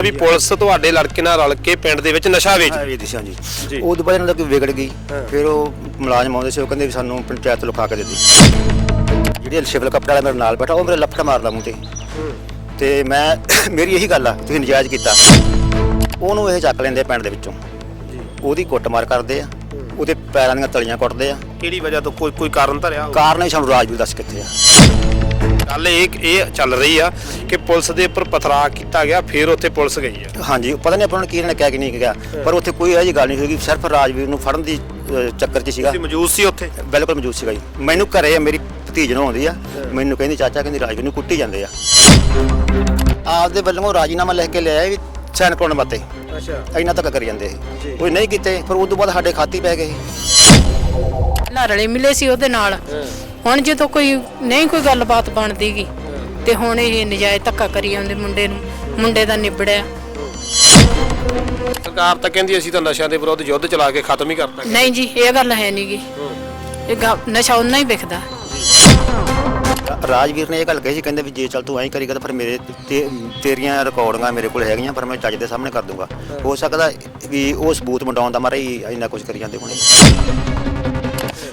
ਵੀ police ਤੁਹਾਡੇ ਲੜਕੇ ਨਾਲ ਰਲ ਕੇ ਪਿੰਡ ਦੇ ਵਿੱਚ ਨਸ਼ਾ ਵੇਚ ਹਾਂ ਹਾਂਜੀ। ਜੀ। ਉਹ ਤੋਂ ਬਾਅਦ ਇਹਨਾਂ ਦਾ ਵਿਗੜ ਗਈ ਫਿਰ ਉਹ ਮੁਲਾਜ਼ਮ ਆਉਂਦੇ ਸੀ ਉਹ ਕਹਿੰਦੇ ਵੀ ਸਾਨੂੰ ਪੰਚਾਇਤ ਲਿਖਾ ਕੇ ਦੇ ਦੇ। ਜਿਹੜੀ ਸਿਵਲ ਕਪੜਾ ਵਾਲਾ ਮੇਰੇ ਨਾਲ ਬੈਠਾ ਉਹ ਮੇਰੇ ਲੱਫੜ ਮਾਰਦਾ ਮੂੰਹ ਤੇ। ਤੇ ਮੈਂ ਮੇਰੀ ਇਹੀ ਗੱਲ ਆ ਤੁਸੀਂ ਨਜਾਇਜ਼ ਕੀਤਾ। ਉਹਨੂੰ ਇਹ ਚੱਕ ਲੈਂਦੇ ਆ ਪਿੰਡ ਦੇ ਵਿੱਚੋਂ। ਉਹਦੀ ਕੁੱਟਮਾਰ ਕਰਦੇ ਆ ਉਹਦੇ ਪੈਰਾਂ ਦੀਆਂ ਤਲੀਆਂ ਕੁੱਟਦੇ ਆ। ਕਿਹੜੀ ਵਜ੍ਹਾ ਤੋਂ ਕੋਈ ਕੋਈ ਕਾਰਨ ਧਰਿਆ ਹੋਊ? ਕਾਰਨ ਹੀ ਸਾਨੂੰ ਰਾਜਵੀਰ ਦੱਸ ਕਿੱਥੇ ਆ। ਗੱਲ ਇਹ ਇਹ ਚੱਲ ਰਹੀ ਆ ਕਿ ਪੁਲਿਸ ਦੇ ਉੱਪਰ ਪਥਰਾ ਕੀਤਾ ਗਿਆ ਫਿਰ ਉੱਥੇ ਪੁਲਿਸ ਗਈ ਆ। ਹਾਂਜੀ ਪਤਾ ਨਹੀਂ ਆਪਾਂ ਨੂੰ ਕੀ ਇਹਨਾਂ ਨੇ ਕਿਹਾ ਕਿ ਨਹੀਂ ਕਿਹਾ ਪਰ ਉੱਥੇ ਕੋਈ ਇਹੋ ਜਿਹੀ ਗੱਲ ਨਹੀਂ ਹੋਈ ਸਿਰਫ ਰਾਜਵੀਰ ਨੂੰ ਫੜਨ ਦੀ ਚੱਕਰ 'ਚ ਸੀਗਾ। ਤੁਸੀਂ ਮੌਜੂਦ ਸੀ ਉੱਥੇ? ਬਿਲਕੁਲ ਮੌਜੂਦ ਸੀਗਾ ਜੀ। ਮੈਨੂੰ ਘਰੇ ਮੇਰੀ ਭਤੀਜ ਨੂੰ ਆਉਂਦੀ ਆ ਮੈਨੂੰ ਕਹਿੰਦੀ ਚਾਚਾ ਕਹਿੰਦੀ ਰਾਜਵੀਰ ਨੂੰ ਕੁੱਟੀ ਜਾਂਦੇ ਆ। ਆਪਦੇ ਵੱਲੋਂ ਰਾਜੀਨਾਮਾ ਲਿਖ ਕੇ ਲਿਆਇਆ ਵੀ ਸਾਈਨ ਕਰਾਉਣ ਵਾਸਤੇ। ਅੱਛਾ। ਇੰਨਾ ਤੱਕ ਕਰੀ ਜਾਂਦੇ ਸੀ। ਕੋਈ ਨਹੀਂ ਕੀਤੇ ਫਿਰ ਉਸ ਤੋਂ ਬਾਅਦ ਸਾਡੇ ਖਾਤੇ ਪੈ ਗਏ ਲੜਲੇ ਮਿਲੇ ਸੀ ਉਹਦੇ ਨਾਲ। ਹੁਣ ਜਦੋਂ ਕੋਈ ਨਹੀਂ ਕੋਈ ਗੱਲਬਾਤ ਬਣਦੀਗੀ ਤੇ ਹੁਣ ਇਹ ਨਜਾਇਜ਼ ਧੱਕਾ ਕਰੀ ਜਾਂਦੇ ਮੁੰਡੇ ਨੂੰ ਮੁੰਡੇ ਦਾ ਨਿਬੜਿਆ। ਸਰਕਾਰ ਤਾਂ ਕਹਿੰਦੀ ਅਸੀਂ ਤਾਂ ਨਸ਼ਿਆਂ ਦੇ ਵਿਰੁੱਧ ਯੁੱਧ ਚਲਾ ਕੇ ਖਤਮ ਹੀ ਕਰਤਾ ਨਹੀਂ ਜੀ ਇਹ ਗੱਲ ਹੈ ਨਹੀਂਗੀ ਇਹ ਗ- ਨਸ਼ਾ ਉਹਨਾਂ ਹੀ ਵਿਕਦਾ ਰਾ- ਰਾਜਵੀਰ ਨੇ ਇਹ ਗੱਲ ਕਹੀ ਸੀ ਕਹਿੰਦੇ ਵੀ ਜੇ ਚੱਲ ਤੂੰ ਐਂ ਕਰੇਗਾ ਤਾਂ ਫਿਰ ਮੇਰੇ ਤੇ- ਤੇਰੀਆਂ ਰਿਕਾਰਡਿੰਗਾਂ ਮੇਰੇ ਕੋਲ ਹੈਗੀਆਂ ਪਰ ਮੈਂ ਜੱਜ ਦੇ ਸਾਹਮਣੇ ਕਰ ਦੂੰਗਾ। ਹੋ ਸਕਦਾ ਵੀ ਉਹ ਸਬੂਤ ਮੰਡਾਉਣ ਦਾ ਮਾਰਾ ਹੀ ਇੰਨਾ ਕੁਝ ਕਰੀ ਜਾਂਦੇ ਹੋਣੇ।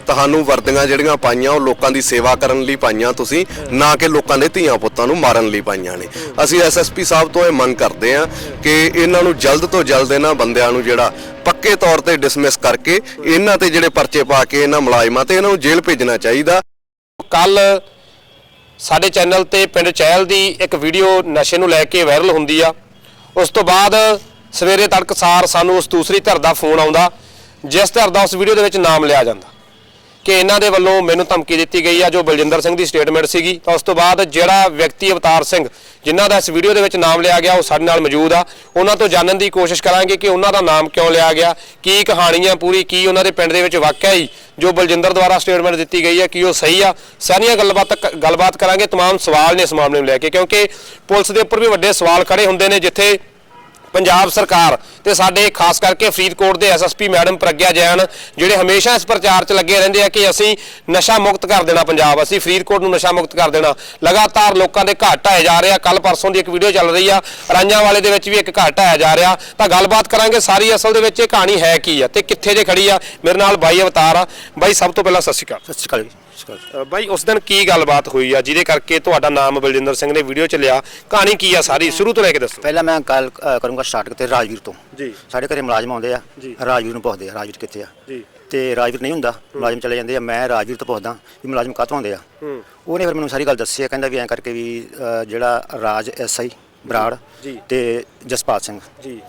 ਤੁਹਾਨੂੰ ਵਰਦੀਆਂ ਜਿਹੜੀਆਂ ਪਾਈਆਂ, ਉਹ ਲੋਕਾਂ ਦੀ ਸੇਵਾ ਕਰਨ ਲਈ ਪਾਈਆਂ ਤੁਸੀਂ, ਨਾ ਕਿ ਲੋਕਾਂ ਦੇ ਧੀਆਂ ਪੁੱਤਾਂ ਨੂੰ ਮਾਰਨ ਲਈ ਪਾਈਆਂ ਨੇ। ਅਸੀਂ ਐਸਐਸਪੀ ਸਾਹਿਬ ਤੋਂ ਇਹ ਮੰਗ ਕਰਦੇ ਹਾਂ ਕਿ ਇਹਨਾਂ ਨੂੰ ਜਲਦ ਤੋਂ ਜਲਦ ਇਹਨਾਂ ਬੰਦਿਆਂ ਨੂੰ ਜਿਹੜਾ ਪੱਕੇ ਤੌਰ ਤੇ ਡਿਸਮਿਸ ਕਰਕੇ ਇਹਨਾਂ ਤੇ ਜਿਹੜੇ ਪਰਚੇ ਪਾ ਕੇ ਇਹਨਾਂ ਮੁਲਾਜ਼ਮਾਂ ਤੇ ਇਹਨਾਂ ਨੂੰ ਜੇਲ੍ਹ ਭੇਜਣਾ ਚਾਹੀਦਾ। ਕੱਲ ਸਾਡੇ ਚੈਨਲ ਤੇ ਪਿੰਡ ਚਹਿਲ ਦੀ ਇੱਕ ਵੀਡੀਓ ਨਸ਼ੇ ਨੂੰ ਲੈ ਕੇ ਵਾਇਰਲ ਹੁੰਦੀ ਆ। ਉਸ ਤੋਂ ਬਾਅਦ ਸਵੇਰੇ ਤੜਕਸਾਰ ਸਾਨੂੰ ਉਸ ਦੂਸਰੀ ਧਿਰ ਦਾ ਫੋਨ ਆਉਂਦਾ, ਜਿਸ ਧਿਰ ਦਾ ਉਸ ਵੀਡੀਓ ਦੇ ਵਿੱਚ ਨਾਮ ਲਿਆ ਜਾਂਦਾ। ਕਿ ਇਹਨਾਂ ਦੇ ਵੱਲੋਂ ਮੈਨੂੰ ਧਮਕੀ ਦਿੱਤੀ ਗਈ ਆ ਜੋ ਬਲਜਿੰਦਰ ਸਿੰਘ ਦੀ ਸਟੇਟਮੈਂਟ ਸੀਗੀ ਤਾਂ ਉਸ ਤੋਂ ਬਾਅਦ ਜਿਹੜਾ ਵਿਅਕਤੀ ਅਵਤਾਰ ਸਿੰਘ ਜਿਨ੍ਹਾਂ ਦਾ ਇਸ ਵੀਡੀਓ ਦੇ ਵਿੱਚ ਨਾਮ ਲਿਆ ਗਿਆ ਉਹ ਸਾਡੇ ਨਾਲ ਮੌਜੂਦ ਆ ਉਹਨਾਂ ਤੋਂ ਜਾਣਨ ਦੀ ਕੋਸ਼ਿਸ਼ ਕਰਾਂਗੇ ਕਿ ਉਹਨਾਂ ਦਾ ਨਾਮ ਕਿਉਂ ਲਿਆ ਗਿਆ ਕੀ ਕਹਾਣੀ ਆ ਪੂਰੀ ਕੀ ਉਹਨਾਂ ਦੇ ਪਿੰਡ ਦੇ ਵਿੱਚ ਵਾਕਿਆ ਹੀ ਜੋ ਬਲਜਿੰਦਰ ਦੁਆਰਾ ਸਟੇਟਮੈਂਟ ਦਿੱਤੀ ਗਈ ਹੈ ਕਿ ਉਹ ਸਹੀ ਆ ਸਾਰੀਆਂ ਗੱਲਬਾਤ ਗੱਲਬਾਤ ਕਰਾਂਗੇ तमाम ਸਵਾਲ ਨੇ ਇਸ ਮਾਮਲੇ ਨੂੰ ਲੈ ਕੇ ਕਿਉਂਕਿ ਪੁਲਿਸ ਦੇ ਉੱਪਰ ਵੀ ਵੱਡੇ ਸਵਾਲ ਖੜੇ ਹੁੰਦੇ ਨੇ ਜਿੱਥੇ ਪੰਜਾਬ ਸਰਕਾਰ ਤੇ ਸਾਡੇ ਖਾਸ ਕਰਕੇ ਫਰੀਦਕੋਟ ਦੇ ਐਸਐਸਪੀ ਮੈਡਮ ਪ੍ਰਗਿਆ ਜੈਨ, ਜਿਹੜੇ ਹਮੇਸ਼ਾ ਇਸ ਪ੍ਰਚਾਰ 'ਚ ਲੱਗੇ ਰਹਿੰਦੇ ਆ ਕਿ ਅਸੀਂ ਨਸ਼ਾ ਮੁਕਤ ਕਰ ਦੇਣਾ ਪੰਜਾਬ, ਅਸੀਂ ਫਰੀਦਕੋਟ ਨੂੰ ਨਸ਼ਾ ਮੁਕਤ ਕਰ ਦੇਣਾ। ਲਗਾਤਾਰ ਲੋਕਾਂ ਦੇ ਘਰ ਢਾਏ ਜਾ ਰਹੇ ਆ। ਕੱਲ ਪਰਸੋਂ ਦੀ ਇੱਕ ਵੀਡੀਓ ਚੱਲ ਰਹੀ ਆ। ਰਾਂਝਾਂ ਵਾਲੇ ਦੇ ਵਿੱਚ ਵੀ ਇੱਕ ਘਰ ਢਾਇਆ ਜਾ ਰਿਹਾ। ਤਾਂ ਗੱਲਬਾਤ ਕਰਾਂਗੇ ਸਾਰੀ ਅਸਲ ਦੇ ਵਿੱਚ ਇਹ ਕਹਾਣੀ ਹੈ ਕੀ ਆ ਤੇ ਕਿੱਥੇ ਜੇ ਖੜੀ ਆ। ਮੇਰੇ ਨਾਲ ਬਾਈ ਅਵਤਾਰ ਆ। ਬਾਈ, ਸਭ ਤੋਂ ਪਹਿਲਾਂ ਸਤਿ ਸ਼੍ਰੀ ਅਕਾਲ। ਸਤਿ ਸ਼੍ਰੀ ਅਕਾਲ ਜੀ। ਅ, ਬਾਈ ਉਸ ਦਿਨ ਕੀ ਗੱਲਬਾਤ ਹੋਈ ਆ? ਜਿਹਦੇ ਕਰਕੇ ਤੁਹਾਡਾ ਨਾਮ ਬਲਜਿੰਦਰ ਸਿੰਘ ਨੇ ਵੀਡੀਓ ਚ ਲਿਆ। ਕਹਾਣੀ ਕੀ ਆ ਸਾਰੀ? ਸ਼ੁਰੂ ਤੋਂ ਲੈ ਕੇ ਦੱਸੋ। ਪਹਿਲਾਂ ਮੈਂ ਗੱਲ ਅ, ਕਰੂੰਗਾ ਸਟਾਰਟ ਤੇ ਰਾਜਵੀਰ ਤੋਂ। ਜੀ। ਸਾਡੇ ਘਰੇ ਮੁਲਾਜ਼ਮ ਆਉਂਦੇ ਆ। ਜੀ। ਰਾਜਵੀਰ ਨੂੰ ਪੁੱਛਦੇ ਆ ਰਾਜਵੀਰ ਕਿੱਥੇ ਆ? ਜੀ। ਤੇ ਰਾਜਵੀਰ ਨਹੀਂ ਹੁੰਦਾ। ਮੁਲਾਜ਼ਮ ਚਲੇ ਜਾਂਦੇ ਆ। ਮੈਂ ਰਾਜਵੀਰ ਤੋਂ ਪੁੱਛਦਾ ਵੀ ਮੁਲਾਜ਼ਮ ਕਾਹਤੋਂ ਆਉਂਦੇ ਆ? ਹੂੰ। ਉਹਨੇ ਫਿਰ ਮੈਨੂੰ ਸਾਰੀ ਗੱਲ ਦੱਸੀ ਆ। ਕਹਿੰਦਾ ਵੀ ਐਂ ਕਰਕੇ ਵੀ ਅ, ਜਿਹੜਾ ਰਾਜ ਐਸਆਈ ਬਰਾੜ ਜੀ। ਤੇ ਜਸਪਾਲ ਸਿੰਘ। ਜੀ।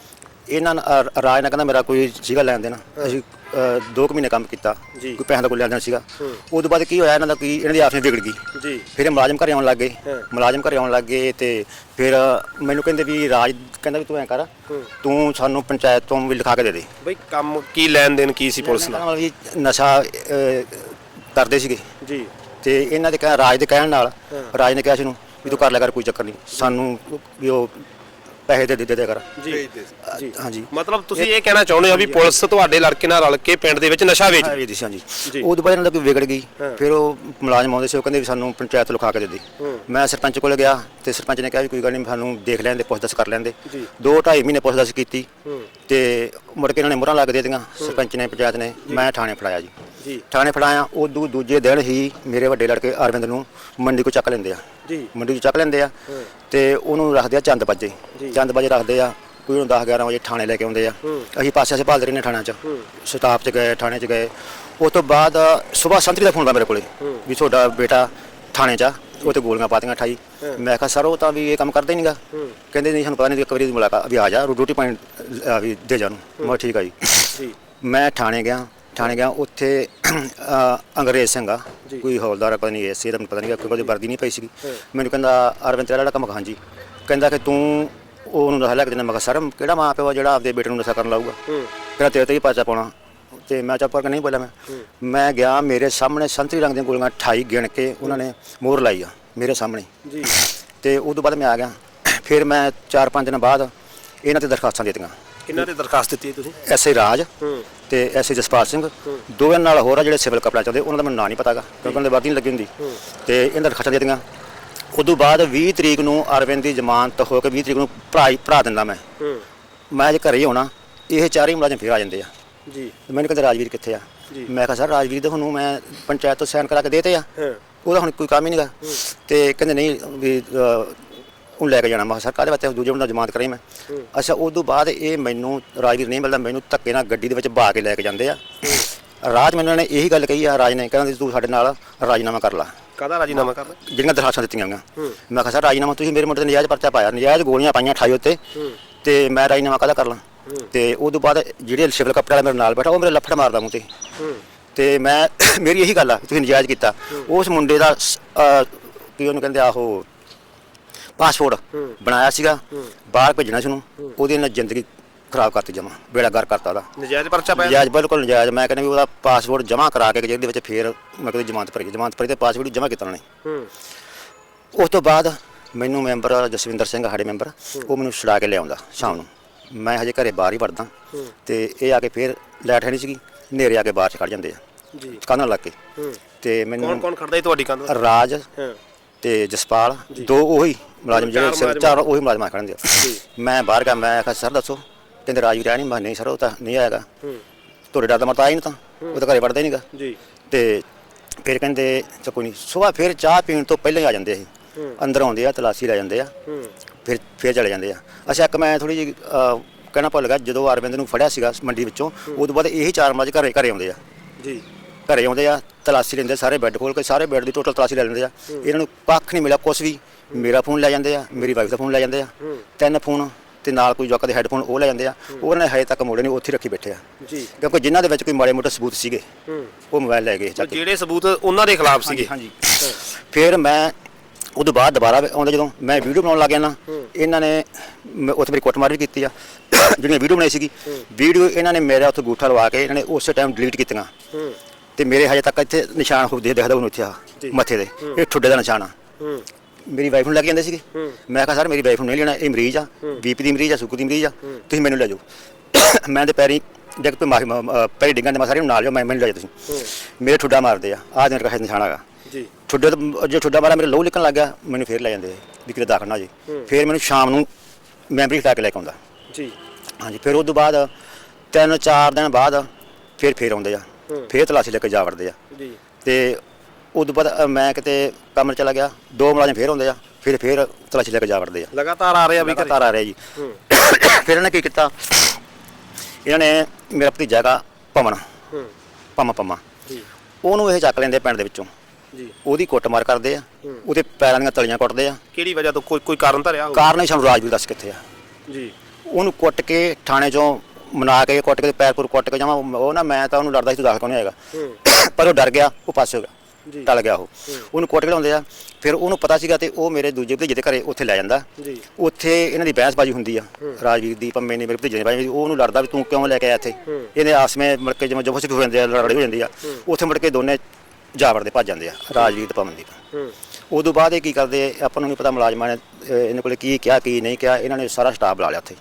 ਇਹਨਾਂ ਨਾਲ, ਅ, ਰਾਜ ਨਾਲ ਕਹਿੰਦਾ ਮੇਰਾ ਕੋਈ ਸੀਗਾ ਲੈਣ ਦੇਣਾ। ਅਸੀਂ 2 ਮਹੀਨੇ ਕੰਮ ਕੀਤਾ। ਜੀ। ਕੋਈ ਪੈਸਾ ਦਾ ਕੋਈ ਲੈਣ ਦੇਣਾ ਸੀਗਾ। ਉਸ ਤੋਂ ਬਾਅਦ ਕੀ ਹੋਇਆ ਇਹਨਾਂ ਦਾ ਕੀ ਇਹਨਾਂ ਦੀ ਆਪਸ ਵਿੱਚ ਵਿਗੜ ਗਈ। ਜੀ। ਫਿਰ ਇਹ ਮੁਲਾਜ਼ਮ ਘਰੇ ਆਉਣ ਲੱਗ ਗਏ। ਹਾਂ। ਮੁਲਾਜ਼ਮ ਘਰੇ ਆਉਣ ਲੱਗ ਗਏ ਤੇ ਫਿਰ ਮੈਨੂੰ ਕਹਿੰਦੇ ਵੀ ਰਾਜ ਕਹਿੰਦਾ ਵੀ ਤੂੰ ਐਂ ਕਰ ਤੂੰ ਸਾਨੂੰ ਪੰਚਾਇਤ ਤੋਂ ਵੀ ਲਿਖਾ ਕੇ ਦੇ ਦੇ। ਬਈ ਕੰਮ ਕੀ ਲੈਣ ਦੇਣ ਕੀ ਸੀ ਪੁਲਿਸ ਨਾਲ? ਨਾਲ ਵੀ ਨਸ਼ਾ ਕਰਦੇ ਸੀਗੇ। ਜੀ। ਤੇ ਇਹਨਾਂ ਦੇ ਕਹਿ ਰਾਜ ਦੇ ਕਹਿਣ ਨਾਲ ਰਾਜ ਨੇ ਕਿਹਾ ਸੀ ਨੂੰ ਵੀ ਤੂੰ ਕਰ ਲੈ ਕਰ ਕੋਈ ਚੱਕਰ ਨਹੀਂ। ਸਾਨੂੰ ਵੀ ਉਹ ਪੈਸੇ ਦੇ ਦੇ ਦੇ ਕਰ। ਜੀ। ਜੀ। ਹਾਂਜੀ। ਮਤਲਬ ਤੁਸੀਂ ਇਹ ਕਹਿਣਾ ਚਾਹੁੰਦੇ ਹੋ ਵੀ ਪੁਲਿਸ ਤੁਹਾਡੇ ਲੜਕੇ ਨਾਲ ਰਲ ਕੇ ਪਿੰਡ ਦੇ ਵਿੱਚ ਨਸ਼ਾ ਵੇਚ ਹਾਂਜੀ। ਜੀ। ਉਹ ਤੋਂ ਬਾਅਦ ਇਹਨਾਂ ਦਾ ਕੋਈ ਵਿਗੜ ਗਈ। ਫਿਰ ਉਹ ਮੁਲਾਜ਼ਮ ਆਉਂਦੇ ਸੀ ਉਹ ਕਹਿੰਦੇ ਵੀ ਸਾਨੂੰ ਪੰਚਾਇਤ ਲਿਖਾ ਕੇ ਦੇ ਦੇ। ਮੈਂ ਸਰਪੰਚ ਕੋਲ ਗਿਆ ਤੇ ਸਰਪੰਚ ਨੇ ਕਿਹਾ ਵੀ ਕੋਈ ਗੱਲ ਨਹੀਂ ਸਾਨੂੰ ਦੇਖ ਲੈਂਦੇ ਪੁੱਛ-ਦੱਸ ਕਰ ਲੈਂਦੇ ਜੀ। ਦੋ ਢਾਈ ਮਹੀਨੇ ਪੁੱਛ-ਦੱਸ ਕੀਤੀ। ਤੇ ਮੁੜ ਕੇ ਇਹਨਾਂ ਨੇ ਮੁਹਰਾਂ ਲੱਗ ਦੇ ਦਿੱਤੀਆਂ ਸਰਪੰਚ ਨੇ ਪੰਚਾਇਤ ਨੇ। ਮੈਂ ਥਾਣੇ ਫੜਾਇਆ ਜੀ। ਜੀ। ਥਾਣੇ ਫੜਾਇਆ ਉਹ ਦੂ- ਦੂਜੇ ਦਿਨ ਹੀ ਮੇਰੇ ਵੱਡੇ ਲੜਕੇ ਅਰਵਿੰਦ ਨੂੰ ਮੰਡੀ ਕੋ ਚੱਕ ਲੈਂਦੇ ਆ। ਜੀ। ਮੰਡੀ ਕੋ ਚੱਕ ਲੈਂਦੇ ਆ ਤੇ ਉਹਨੂੰ ਰੱਖਦੇ ਆ ਚੰਦ ਬਾਜੇ। ਚੰਦ ਬਾਜੇ ਰੱਖਦੇ ਆ ਕੋਈ ਉਹਨੂੰ 10 11 ਵਜੇ ਥਾਣੇ ਲੈ ਕੇ ਆਉਂਦੇ ਆ। ਅਸੀਂ ਪਾਸੇ ਸੇ ਭਾਲਦੇ ਰਹਿੰਦੇ ਥਾਣਿਆਂ 'ਚ। ਸਟਾਫ 'ਚ ਗਏ ਥਾਣੇ 'ਚ ਗਏ। ਉਸ ਤੋਂ ਬਾਅਦ ਸਵੇਰ ਸੰਤਰੀ ਦਾ ਫੋਨ ਆ ਮੇਰੇ ਕੋਲੇ ਵੀ ਤੁਹਾਡਾ ਬੇਟਾ ਥਾਣੇ 'ਚ ਆ ਉਹ ਤੇ ਗੋਲੀਆਂ ਪਾਤੀਆਂ 28 ਮੈਂ ਕਿਹਾ ਸਰ ਉਹ ਤਾਂ ਵੀ ਇਹ ਕੰਮ ਕਰਦਾ ਹੀ। ਨਹੀਂਗਾ ਕਹਿੰਦੇ ਨਹੀਂ ਸਾਨੂੰ ਪਤਾ ਨਹੀਂ ਇੱਕ ਵਾਰੀ ਦੀ ਮੁਲਾਕਾਤ ਵੀ ਆ ਜਾ ਰੋਟੀ ਪਾਣੀ ਵੀ ਦੇ ਜਾ ਨੂੰ ਮੈਂ ਠੀਕ ਆ ਜੀ। ਮੈਂ ਥਾਣੇ ਗਿਆ ਥਾਣੇ ਗਿਆ ਉੱਥੇ ਅੰਗਰੇਜ਼ ਸਿੰਘ ਆ ਕੋਈ ਹੌਲਦਾਰ ਆ, ਪਤਾ ਨਹੀਂ ਐਸੀ ਦਾ ਮੈਨੂੰ ਪਤਾ ਨਹੀਂ ਕੋਈ ਉਹਦੀ ਵਰਦੀ ਨਹੀਂ ਪਈ ਸੀਗੀ। ਮੈਨੂੰ ਕਹਿੰਦਾ ਅਰਵਿੰਦ ਤੇਰਾ ਜਿਹੜਾ ਕੰਮ ਖਾਂ ਜੀ। ਕਹਿੰਦਾ ਕਿ ਤੂੰ ਉਹਨੂੰ ਦੱਸ ਲੈ ਕਿ ਮੈਂ ਕਿਹਾ ਸਰ ਕਿਹੜਾ ਮਾਂ ਪਿਓ ਆ ਜਿਹੜਾ ਆਪਦੇ ਬੇਟੇ ਨੂੰ ਨਸ਼ਾ ਕਰਨ ਲਾਊਗਾ? ਕਹਿੰਦਾ ਤੇਰੇ ਤੇ ਹੀ ਪਾਚਾ ਪਾਉਣਾ। ਤੇ ਮੈਂ ਚੁੱਪ ਕਰਕੇ ਨਹੀਂ ਬੋਲਿਆ ਮੈਂ? ਮੈਂ ਗਿਆ ਮੇਰੇ ਸਾਹਮਣੇ ਸੰਤਰੀ ਰੰਗ ਦੀਆਂ ਗੋਲੀਆਂ 28 ਗਿਣ ਕੇ ਉਹਨਾਂ ਨੇ ਮੋਹਰ ਲਾਈ ਆ ਮੇਰੇ ਸਾਹਮਣੇ। ਜੀ। ਤੇ ਉਸ ਤੋਂ ਬਾਅਦ ਮੈਂ ਆ ਗਿਆ। ਫਿਰ ਮੈਂ 4-5 ਦਿਨ ਬਾਅਦ ਇਹਨਾਂ ਤੇ ਦਰਖਾਸਤਾਂ ਦੇ ਦਿੱਤੀਆਂ। ਕਿੰਨਾ ਤੇ ਦਰਖਾਸਤ ਦਿੱਤੀ ਹੈ ਤੁਸੀਂ ਐਸਏ ਰਾਜ। ਹੂੰ। ਤੇ ਐਸਏ ਜਸਪਾਲ ਸਿੰਘ ਦੋਵੇਂ ਨਾਲ ਹੋਰ ਆ ਜਿਹੜੇ ਸਿਵਲ ਕਪੜਾ ਚਾਹੁੰਦੇ ਉਹਨਾਂ ਦਾ ਮੈਨੂੰ ਨਾਂ ਨਹੀਂ ਪਤਾਗਾ ਕਿਉਂਕਿ ਉਹਨਾਂ ਦੇ ਵਰਦੀ ਨਹੀਂ ਲੱਗੀ ਹੁੰਦੀ। ਤੇ ਇਹਨਾਂ ਦਰਖਾਸਤਾਂ ਦੇ ਦਿੱਤੀਆਂ। ਉਦੋਂ ਬਾਅਦ 20 ਤਰੀਕ ਨੂੰ ਅਰਵਿੰਦ ਦੀ ਜ਼ਮਾਨਤ ਹੋ ਕੇ 20 ਤਰੀਕ ਨੂੰ ਭਰਾ ਭਰਾ ਦਿੰਦਾ ਮੈਂ। ਮੈਂ ਜੇ ਘਰੇ ਹੀ ਹੋਣਾ ਇਹ ਚਾਰੇ ਮੁਲਾਜ਼ਮ ਫਿਰ ਆ ਜਾਂਦੇ ਆ। ਜੀ। ਤੇ ਮੈਨੂੰ ਕਹਿੰਦੇ ਰਾਜਵੀਰ ਕਿੱਥੇ ਆ। ਮੈਂ ਕਿਹਾ ਸਰ ਰਾਜਵੀਰ ਦੇ ਤੁਹਾਨੂੰ ਮੈਂ ਪੰਚਾਇਤ ਤੋਂ ਸਾਈਨ ਕਰਾ ਕੇ ਦੇਤੇ ਆ। ਉਹਦਾ ਹੁਣ ਕੋਈ ਕੰਮ ਹੀ ਨਹੀਂਗਾ ਤੇ ਕਹਿੰਦੇ ਨਹੀਂ ਵੀ ਉਹਨੂੰ ਲੈ ਕੇ ਜਾਣਾ। ਮੈਂ ਸਰ ਕਾਹਦੇ ਵਾਸਤੇ? ਦੂਜੇ ਬੰਦਾ ਜ਼ਮਾਨਤ ਕਰਾਈ ਮੈਂ। ਅੱਛਾ ਉਸ ਤੋਂ ਬਾਅਦ ਇਹ ਮੈਨੂੰ ਰਾਜਵੀਰ ਨਹੀਂ ਮਿਲਦਾ ਮੈਨੂੰ ਧੱਕੇ ਨਾਲ ਗੱਡੀ ਦੇ ਵਿੱਚ ਬਾ ਕੇ ਲੈ ਕੇ ਜਾਂਦੇ ਆ। ਰਾਜ ਮੈਨੂੰ ਨੇ ਇਹੀ ਗੱਲ ਕਹੀ ਆ ਰਾਜ ਨੇ ਕਹਿੰਦਾ ਤੂੰ ਸਾਡੇ ਨਾਲ ਰਾਜੀਨਾਮਾ ਕਰ ਲਾ। ਕਾਹਦਾ ਰਾਜੀਨਾਮਾ ਕਰਨਾ ਜਿਹੜੀਆਂ ਦਰਖਾਸਤਾਂ ਦਿੱਤੀਆਂ ਗਈਆਂ। ਮੈਂ ਕਿਹਾ ਸਰ ਰਾਜੀਨਾਮਾ ਤੁਸੀਂ ਮੇਰੇ ਮੁੰਡੇ ਤੇ ਨਜਾਇਜ਼ ਪਰਚਾ ਪਾਇਆ। ਨਜਾਇਜ਼ ਗੋਲੀਆਂ ਪਾਈਆਂ 28 ਉੱਤੇ। ਤੇ ਮੈਂ ਰਾਜੀਨਾਮਾ ਕਾਹਦਾ ਕਰ ਲਾਂ? ਤੇ ਉਸ ਤੋਂ ਬਾਅਦ ਜਿਹੜੇ ਸਿਵਲ ਕੱਪੜੇ ਵਾਲਾ ਮੇਰੇ ਨਾਲ ਬੈਠਾ ਉਹ ਮੇਰੇ ਲੱਫੜ ਮਾਰਦਾ ਮੂੰਹ ਤੇ। ਤੇ ਮੈਂ ਮੇਰੀ ਇਹੀ ਗੱਲ ਆ ਤੁਸੀਂ ਨਜਾਇਜ਼ ਕੀਤਾ। ਉਸ ਮੁੰਡੇ ਦਾ ਕੀ ਉਹਨੂੰ ਕਹਿੰਦੇ ਆਹੋ ਪਾਸਪੋਰਟ ਬਣਾਇਆ ਸੀਗਾ ਬਾਹਰ ਭੇਜਣਾ ਸੀ ਉਹਨੂੰ ਉਹਦੀ ਨਾਲ ਜ਼ਿੰਦਗੀ ਖਰਾਬ ਕਰਤੀ ਜਮਾ ਬੇੜਾ ਗਰ ਕਰਤਾ ਉਹਦਾ। ਨਜਾਇਜ਼ ਪਰਚਾ ਪਾਇਆ? ਨਜਾਇਜ਼ ਬਿਲਕੁਲ ਨਜਾਇਜ਼। ਮੈਂ ਕਹਿੰਦਾ ਵੀ ਉਹਦਾ ਪਾਸਪੋਰਟ ਜਮਾ ਕਰਾ ਕੇ ਜਿਹਦੇ ਵਿੱਚ ਫੇਰ ਮੈਂ ਕਹਿੰਦਾ ਜ਼ਮਾਨਤ ਭਰੀ ਜ਼ਮਾਨਤ ਭਰੀ ਤੇ ਪਾਸਪੋਰਟ ਜਮਾ ਕੀਤਾ ਉਹਨੇ ਹੂੰ। ਉਸ ਤੋਂ ਬਾਅਦ ਮੈਨੂੰ ਮੈਂਬਰ ਜਸਵਿੰਦਰ ਸਿੰਘ ਸਾਡੇ ਮੈਂਬਰ ਉਹ ਮੈਨੂੰ ਛੁਡਾ ਕੇ ਲਿਆਉਂਦਾ ਸ਼ਾਮ ਨੂੰ। ਮੈਂ ਹਜੇ ਘਰੇ ਬਾਹਰ ਹੀ ਵੜਦਾ ਤੇ ਇਹ ਆ ਕੇ ਫੇਰ ਲਾਈਟ ਹੈ ਨਹੀਂ ਸੀਗੀ ਹਨੇਰੇ ਆ ਕੇ ਬਾਹਰ ਚ ਖੜ ਜਾਂਦੇ ਆ। ਜੀ। ਕੰਨ ਲਾ ਕੇ। ਹੂੰ। ਤੇ ਕੌਣ ਮੈਨੂੰ ਕੌਣ ਖੜਦਾ ਸੀ ਤੁਹਾਡੀ ਕੰਧ? ਰਾਜ ਤੇ ਜਸਪਾਲ ਦੋ ਉਹੀ ਮੁਲਾਜ਼ਮ ਜਿਹੜੇ ਸਿਰ-। ਚਾਰ ਉਹੀ ਮੁਲਾਜ਼ਮ ਖੜਨਦੇ ਆ। ਮੈਂ ਬਾਹਰ ਗਿਆ ਮੈਂ ਕਿਹਾ ਸਰ ਦੱਸੋ ਕਹਿੰਦੇ ਰਾਜੂ ਰਿਆ ਨਹੀਂ ਮੈਂ ਨਹੀਂ ਸਰ ਉਹ ਤਾਂ ਨਹੀਂ ਆਏਗਾ। ਤੁਹਾਡੇ ਡਰ ਦਾ ਮਰਤਾ ਆਈ ਨਹੀਂ ਤਾਂ। ਉਹ ਤਾਂ ਘਰੇ ਵੜਦਾ ਹੀ ਨਹੀਂਗਾ ਜੀ। ਤੇ ਫਿਰ ਕਹਿੰਦੇ ਚਾ ਕੋਈ ਨਹੀਂ ਸਵੇਰ ਫਿਰ ਚਾਹ ਪੀਣ ਤੋਂ ਪਹਿਲਾਂ ਹੀ ਆ ਜਾਂਦੇ ਇਹ। ਅੰਦਰ ਆਉਂਦੇ ਆ ਤਲਾਸ਼ੀ ਲੈ ਜਾਂਦੇ ਆ। ਫਿਰ ਫਿਰ ਚਲੇ ਜਾਂਦੇ ਆ। ਅੱਛਾ ਇੱਕ ਮੈਂ ਥੋੜੀ ਜਿਹੀ ਕਹਿਣਾ ਭੁੱਲ ਗਿਆ ਜਦੋਂ ਅਰਵਿੰਦ ਨੂੰ ਫੜਿਆ ਸੀਗਾ ਮੰਡੀ ਵਿੱਚੋਂ ਉਦੋਂ ਬਾਅਦ ਇਹੀ ਚਾਰ ਮੱਝ ਘਰੇ ਘਰੇ ਆਉਂਦੇ ਆ। ਜੀ। ਘਰੇ ਆਉਂਦੇ ਆ ਤਲਾਸ਼ੀ ਲੈਂਦੇ ਸਾਰੇ ਬੈੱਡ ਖੋਲ ਕੇ ਸਾਰੇ ਬੈੱਡ ਦੀ ਟੋਟਲ ਤਲਾਸ਼ੀ ਲੈ ਲੈਂਦੇ ਆ। ਇਹਨਾਂ ਨੂੰ ਕੱਖ ਨਹੀਂ ਮਿਲਿਆ ਕੁਛ ਵੀ। ਮੇਰਾ ਫੋਨ ਲੈ ਜਾਂਦੇ ਆ ਮੇਰੀ ਵਾਈਫ ਦਾ ਫੋਨ ਲੈ ਜਾਂਦੇ ਆ। ਤਿੰਨ ਫੋਨ ਤੇ ਨਾਲ ਕੋਈ ਜੁੱਕ ਦੇ ਹੈੱਡਫੋਨ ਉਹ ਲੈ ਜਾਂਦੇ ਆ। ਉਹਨਾਂ ਨੇ ਹਜੇ ਤੱਕ ਮੋੜੇ ਨਹੀਂ ਉੱਥੇ ਹੀ ਰੱਖੀ ਬੈਠੇ ਆ। ਜੀ। ਕਿਉਂਕਿ ਜਿਨ੍ਹਾਂ ਦੇ ਵਿੱਚ ਕੋਈ ਮਾੜੇ ਮੋਟੇ ਸਬੂਤ ਸੀਗੇ ਹੂੰ। ਉਹ ਮੋਬਾਈਲ ਲੈ ਗਏ ਚੱਕ ਜਿਹੜੇ ਸਬੂਤ ਉਹਨਾਂ ਦੇ ਖਿਲਾਫ ਸੀਗੇ। ਹਾਂਜੀ ਫਿਰ ਮੈਂ ਉਦੋਂ ਬਾਅਦ ਦੁਬਾਰਾ ਆਉਂਦਾ ਜਦੋਂ ਮੈਂ ਵੀਡੀਓ ਬਣਾਉਣ ਲੱਗ ਗਿਆ ਨਾ ਇਹਨਾਂ ਨੇ ਉੱਥੇ ਮੇਰੀ ਕੁੱਟਮਾਰ ਵੀ ਕੀਤੀ ਆ। ਜਿਹੜੀਆਂ ਵੀਡੀਓ ਬਣਾਈ ਸੀਗੀ ਵੀਡੀਓ ਇਹਨਾਂ ਨੇ ਮੇਰਾ ਉੱਥੇ ਗੂਠਾ ਲਵਾ ਕੇ ਇਹਨਾਂ ਨੇ ਉਸੇ ਟਾਈਮ ਡਿਲੀਟ ਕੀਤੀਆਂ। ਤੇ ਮੇਰੇ ਹਜੇ ਤੱਕ ਇੱਥੇ ਨਿਸ਼ਾਨ ਹੋ ਦੇ ਦਿਖਦਾ ਉਹਨੂੰ ਇੱਥੇ ਆ। ਮੱਥੇ ਦੇ ਇਹ ਠੁੱਡੇ ਦਾ ਨਿਸ਼ਾਨ ਆ। ਮੇਰੀ ਵਾਈਫ ਨੂੰ ਲੱਗ ਜਾਂਦੇ ਸੀਗੇ। ਮੈਂ ਕਿਹਾ ਸਰ ਮੇਰੀ ਵਾਈਫ ਨੂੰ ਨਹੀਂ ਲੈਣਾ ਇਹ ਮਰੀਜ਼ ਆ। ਬੀਪੀ ਦੀ ਮਰੀਜ਼ ਆ ਸ਼ੂਗਰ ਦੀ ਮਰੀਜ਼ ਆ। ਤੁਸੀਂ ਮੈਨੂੰ ਲੈ ਜਾਓ। ਮੈਂ ਤੇ ਪੈਰੀ ਡਿੱਗ ਪੇ ਮਾਫੀ ਪੈਰੀ ਡਿੱਗਾਂ ਦੇ ਮੈਂ ਸਾਰੇ ਨੂੰ ਨਾਲ ਜਾਓ ਮੈਂ ਮੈਨੂੰ ਲੈ ਜਾਓ ਤੁਸੀਂ। ਮੇਰੇ ਠੁੱਡਾ ਮਾਰਦੇ ਆ। ਆਹ ਮੇਰੇ ਕੋਲ ਨਿਸ਼ਾਨ ਹੈਗਾ। ਜੀ। ਠੁੱਡੇ ਤੋਂ ਜੋ ਠੁੱਡਾ ਮਾਰਾ ਮੇਰੇ ਲਹੂ ਨਿਕਲਣ ਲੱਗ ਗਿਆ ਮੈਨੂੰ ਫੇਰ ਲੈ ਜਾਂਦੇ ਵੀ ਕਿਤੇ ਦਾਖਲ ਨਾ ਜੀ। ਫੇਰ ਮੈਨੂੰ ਸ਼ਾਮ ਨੂੰ ਮੈਂਬਰੀ ਹਟਾ ਕੇ ਲੈ ਕੇ ਆਉਂਦਾ। ਜੀ। ਹਾਂਜੀ ਫਿਰ ਉਸ ਤੋਂ ਬਾਅਦ ਤਿੰਨ ਚਾਰ ਦਿਨ ਬਾਅਦ ਫਿਰ ਫੇਰ ਆਉਂਦੇ ਆ। ਫੇਰ ਤਲਾਸ਼ੀ ਲੈ ਕੇ ਜਾ ਵੜਦੇ ਆ। ਜੀ। ਤੇ ਤੋਂ ਬਾਅਦ ਮੈਂ ਕਿਤੇ ਕੰਮ ਚਲਾ ਗਿਆ। ਦੋ ਮੁਲਾਜ਼ਮ ਫੇਰ ਆਉਂਦੇ ਆ ਫਿਰ ਫੇਰ ਤਲਾਸ਼ੀ ਲੈ ਕੇ ਜਾ ਵੜਦੇ ਆ। ਲਗਾਤਾਰ ਆ ਰਿਹਾ ਵੀ ਘਰੇ? ਲਗਾਤਾਰ ਆ ਰਿਹਾ ਜੀ। ਫਿਰ ਇਹਨਾਂ ਨੇ ਕੀ ਕੀਤਾ? ਇਹਨਾਂ ਨੇ ਮੇਰਾ ਭਤੀਜਾ ਗਾ ਪਵਨ ਪਮਾ ਪਮਾ ਉਹਨੂੰ ਇਹ ਚੱਕ ਲੈਂਦੇ ਪਿੰਡ ਦੇ ਵਿੱਚੋਂ। ਜੀ। ਉਹਦੀ ਕੁੱਟਮਾਰ ਕਰਦੇ ਆ। ਉਹਦੇ ਪੈਰਾਂ ਦੀਆਂ ਤਲੀਆਂ ਕੁੱਟਦੇ ਆ। ਕਿਹੜੀ ਵਜ੍ਹਾ ਤੋਂ? ਕੋਈ ਕੋਈ ਕਾਰਨ ਤਾਂ ਰਿਹਾ ਹੋਊ? ਕਾਰਨ ਹੀ ਸਾਨੂੰ ਰਾਜਵੀਰ ਦੱਸ ਕਿੱਥੇ ਆ। ਜੀ। ਉਹਨੂੰ ਕੁੱਟ ਕੇ ਥਾਣੇ ਚੋਂ ਮਨਾ ਕੇ ਕੁੱਟ ਕੇ ਪੈਰ ਪੁਰ ਕੁੱਟ ਕੇ ਜਾਵਾਂ ਉਹ ਨਾ ਮੈਂ ਤਾਂ ਉਹਨੂੰ ਡਰਦਾ ਸੀ ਤੂੰ ਦਾਖਲ ਕਿਉਂ ਨਹੀਂ ਆਏਗਾ ਪਰ ਉਹ ਡਰ ਗਿਆ ਉਹ ਪਾਸੇ ਹੋ ਜੀ। ਗਿਆ ਟਲ ਗਿਆ ਉਹ। ਉਹਨੂੰ ਕੁੱਟ ਕੇ ਲਾਉਂਦੇ ਆ ਫਿਰ ਉਹਨੂੰ ਪਤਾ ਸੀਗਾ ਤੇ ਉਹ ਮੇਰੇ ਦੂਜੇ ਭਤੀਜੇ ਦੇ ਘਰੇ ਉੱਥੇ ਲੈ ਜਾਂਦਾ। ਜੀ। ਉੱਥੇ ਇਹਨਾਂ ਦੀ ਬਹਿਸਬਾਜ਼ੀ ਹੁੰਦੀ ਆ ਰਾਜਵੀਰ ਦੀ ਪੰਮੇ ਨੇ ਮੇਰੇ ਭਤੀਜੇ ਨੇ ਬਾਈ ਉਹ ਉਹਨੂੰ ਲੜਦਾ ਵੀ ਤੂੰ ਕਿਉਂ ਲੈ ਕੇ ਆਇਆ ਇੱਥੇ? ਇਹਦੇ ਆਸਮੇ ਮੁੜ ਕੇ ਜਿਵੇਂ ਜਬਸ ਹੋ ਜਾਂਦੇ ਆ ਲੜਾਈ ਹੋ ਜਾਂਦੀ ਆ। ਉੱਥੇ ਮੁੜ ਕੇ ਦੋਨੇ ਜਾ ਵੜਦੇ ਭੱਜ ਜਾਂਦੇ ਆ ਰਾਜਵੀਰ ਤੇ ਪਮਨਦੀਪ ਹੂੰ। ਉਦੋਂ ਬਾਅਦ ਇਹ ਕੀ ਕਰਦੇ ਆਪਾਂ ਨੂੰ ਨਹੀਂ ਪਤਾ ਮੁਲਾਜ਼ਮਾਂ ਨੇ ਅਹ, ਇਹਨਾਂ ਕੋਲੇ ਕੀ ਕਿਹਾ ਕੀ ਨਹੀਂ ਕਿਹਾ ਇਹਨਾਂ ਨੇ ਸਾਰਾ ਸਟਾਫ ਬੁਲਾ ਲਿਆ ਉੱਥੇ।